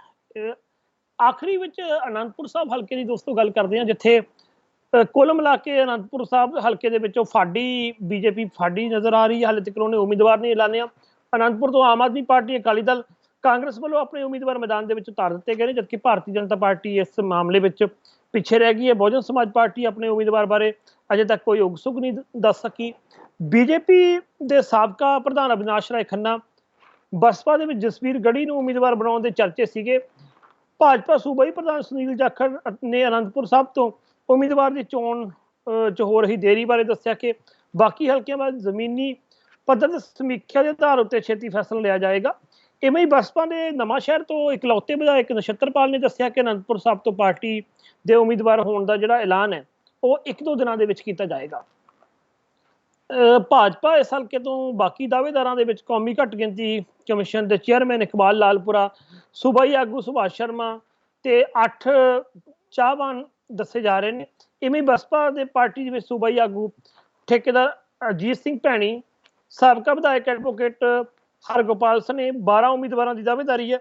ਆਖਰੀ ਵਿੱਚ ਅਨੰਦਪੁਰ ਸਾਹਿਬ ਹਲਕੇ ਦੀ ਦੋਸਤੋ ਗੱਲ ਕਰਦੇ ਹਾਂ, ਜਿੱਥੇ, ਅਹ ਕੁੱਲ ਮਿਲਾ ਕੇ ਅਨੰਦਪੁਰ ਸਾਹਿਬ ਹਲਕੇ ਦੇ ਵਿੱਚੋਂ ਫਾਡੀ, ਬੀਜੇਪੀ ਫਾਡੀ ਨਜ਼ਰ ਆ ਰਹੀ ਹੈ। ਹਾਲੇ ਤੱਕ ਉਹਨੇ ਉਮੀਦਵਾਰ ਨਹੀਂ ਐਲਾਨਿਆ। ਅਨੰਦਪੁਰ ਤੋਂ ਆਮ ਆਦਮੀ ਪਾਰਟੀ ਅਕਾਲੀ ਦਲ ਕਾਂਗਰਸ ਵੱਲੋਂ ਆਪਣੇ ਉਮੀਦਵਾਰ ਮੈਦਾਨ ਦੇ ਵਿੱਚ ਉਤਾਰ ਦਿੱਤੇ ਗਏ ਨੇ, ਜਦਕਿ ਭਾਰਤੀ ਜਨਤਾ ਪਾਰਟੀ ਇਸ ਮਾਮਲੇ ਵਿੱਚ ਪਿੱਛੇ ਰਹਿ ਗਈ ਹੈ। ਬਹੁਜਨ ਸਮਾਜ ਪਾਰਟੀ ਆਪਣੇ ਉਮੀਦਵਾਰ ਬਾਰੇ ਅਜੇ ਤੱਕ ਕੋਈ ਉਗਸੁਕ ਨਹੀਂ ਦੱਸ ਸਕੀ। ਬੀਜੇਪੀ ਦੇ ਸਾਬਕਾ ਪ੍ਰਧਾਨ ਅਵਿਨਾਸ਼ ਰਾਏ ਖੰਨਾ ਬਸਪਾ ਦੇ ਵਿੱਚ ਜਸਵੀਰ ਗੜੀ ਨੂੰ ਉਮੀਦਵਾਰ ਬਣਾਉਣ ਦੇ ਚਰਚੇ ਸੀਗੇ। ਭਾਜਪਾ ਸੂਬਾਈ ਪ੍ਰਧਾਨ ਸੁਨੀਲ ਜਾਖੜ ਨੇ ਅਨੰਦਪੁਰ ਸਾਹਿਬ ਤੋਂ ਉਮੀਦਵਾਰ ਦੀ ਚੋਣ 'ਚ ਹੋ ਰਹੀ ਦੇਰੀ ਬਾਰੇ ਦੱਸਿਆ ਕਿ ਬਾਕੀ ਹਲਕਿਆਂ ਬਾਰੇ ਜ਼ਮੀਨੀ ਪੱਧਰ ਤੇ ਸਮੀਖਿਆ ਦੇ ਆਧਾਰ ਉੱਤੇ ਛੇਤੀ ਫੈਸਲਾ ਲਿਆ ਜਾਏਗਾ। ਇਵੇਂ ਹੀ ਬਸਪਾ ਦੇ ਨਵਾਂ ਸ਼ਹਿਰ ਤੋਂ ਇਕਲੌਤੇ ਵਿਧਾਇਕ ਨਛੱਤਰਪਾਲ ਨੇ ਦੱਸਿਆ ਕਿ ਅਨੰਦਪੁਰ ਸਾਹਿਬ ਤੋਂ ਪਾਰਟੀ ਦੇ ਉਮੀਦਵਾਰ ਹੋਣ ਦਾ ਜਿਹੜਾ ਐਲਾਨ ਹੈ, ਉਹ ਇੱਕ ਦੋ ਦਿਨਾਂ ਦੇ ਵਿੱਚ ਕੀਤਾ ਜਾਏਗਾ। ਭਾਜਪਾ ਇਸ ਹਲਕੇ ਤੋਂ ਬਾਕੀ ਦਾਅਵੇਦਾਰਾਂ ਦੇ ਵਿੱਚ ਕੌਮੀ ਘੱਟ ਗਿਣਤੀ ਕਮਿਸ਼ਨ ਦੇ ਚੇਅਰਮੈਨ ਇਕਬਾਲ ਲਾਲਪੁਰਾ, ਸੂਬਾਈ ਆਗੂ ਸੁਭਾਸ਼ ਸ਼ਰਮਾ ਤੇ 8 ਚਾਹਵਾਨ ਦੱਸੇ ਜਾ ਰਹੇ ਨੇ। ਇਵੇਂ ਹੀ ਬਸਪਾ ਦੇ ਪਾਰਟੀ ਦੇ ਵਿੱਚ ਸੂਬਾਈ ਆਗੂ ਠੇਕੇਦਾਰ ਅਜੀਤ ਸਿੰਘ ਭੈਣੀ, ਸਾਬਕਾ ਵਿਧਾਇਕ ਐਡਵੋਕੇਟ ਹਰਗੋਪਾਲ ਸਨੇ 12 ਉਮੀਦਵਾਰਾਂ ਦੀ ਦਾਅਵੇਦਾਰੀ ਹੈ।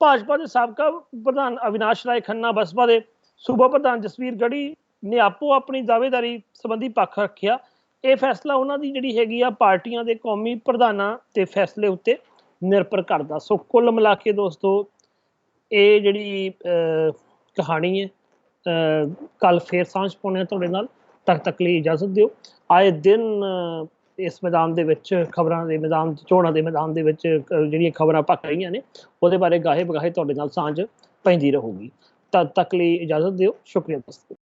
ਭਾਜਪਾ ਦੇ ਸਾਬਕਾ ਪ੍ਰਧਾਨ ਅਵਿਨਾਸ਼ ਰਾਏ ਖੰਨਾ ਬਸਪਾ ਦੇ ਸੂਬਾ ਪ੍ਰਧਾਨ ਜਸਵੀਰ ਗੜੀ ਨੇ ਆਪੋ ਆਪਣੀ ਦਾਅਵੇਦਾਰੀ ਸੰਬੰਧੀ ਪੱਖ ਰੱਖਿਆ। ਇਹ ਫੈਸਲਾ ਉਹਨਾਂ ਦੀ ਜਿਹੜੀ ਹੈਗੀ ਆ ਪਾਰਟੀਆਂ ਦੇ ਕੌਮੀ ਪ੍ਰਧਾਨਾਂ ਤੇ ਫੈਸਲੇ ਉੱਤੇ ਨਿਰਭਰ ਕਰਦਾ। ਸੋ ਕੁੱਲ ਮਿਲਾ ਕੇ ਦੋਸਤੋ ਇਹ ਜਿਹੜੀ ਅਹ, ਕਹਾਣੀ ਹੈ ਕੱਲ ਫੇਰ ਸਾਂਝ ਪਾਉਣੇ ਤੁਹਾਡੇ ਨਾਲ। ਤੱਕ ਤੱਕ ਲਈ ਇਜਾਜ਼ਤ ਦਿਓ। ਆਏ ਦਿਨ ਇਸ ਮੈਦਾਨ ਦੇ ਵਿੱਚ ਖਬਰਾਂ ਦੇ ਮੈਦਾਨ, ਚੋਣਾਂ ਦੇ ਮੈਦਾਨ ਦੇ ਵਿੱਚ ਜਿਹੜੀਆਂ ਖਬਰਾਂ ਪੱਕ ਰਹੀਆਂ ਨੇ, ਉਹਦੇ ਬਾਰੇ ਗਾਹੇ ਬਗਾਹੇ ਤੁਹਾਡੇ ਨਾਲ ਸਾਂਝ ਪੈਂਦੀ ਰਹੂਗੀ। ਤਦ ਤੱਕ ਲਈ ਇਜਾਜ਼ਤ ਦਿਓ। ਸ਼ੁਕਰੀਆ, ਦੋਸਤੋ।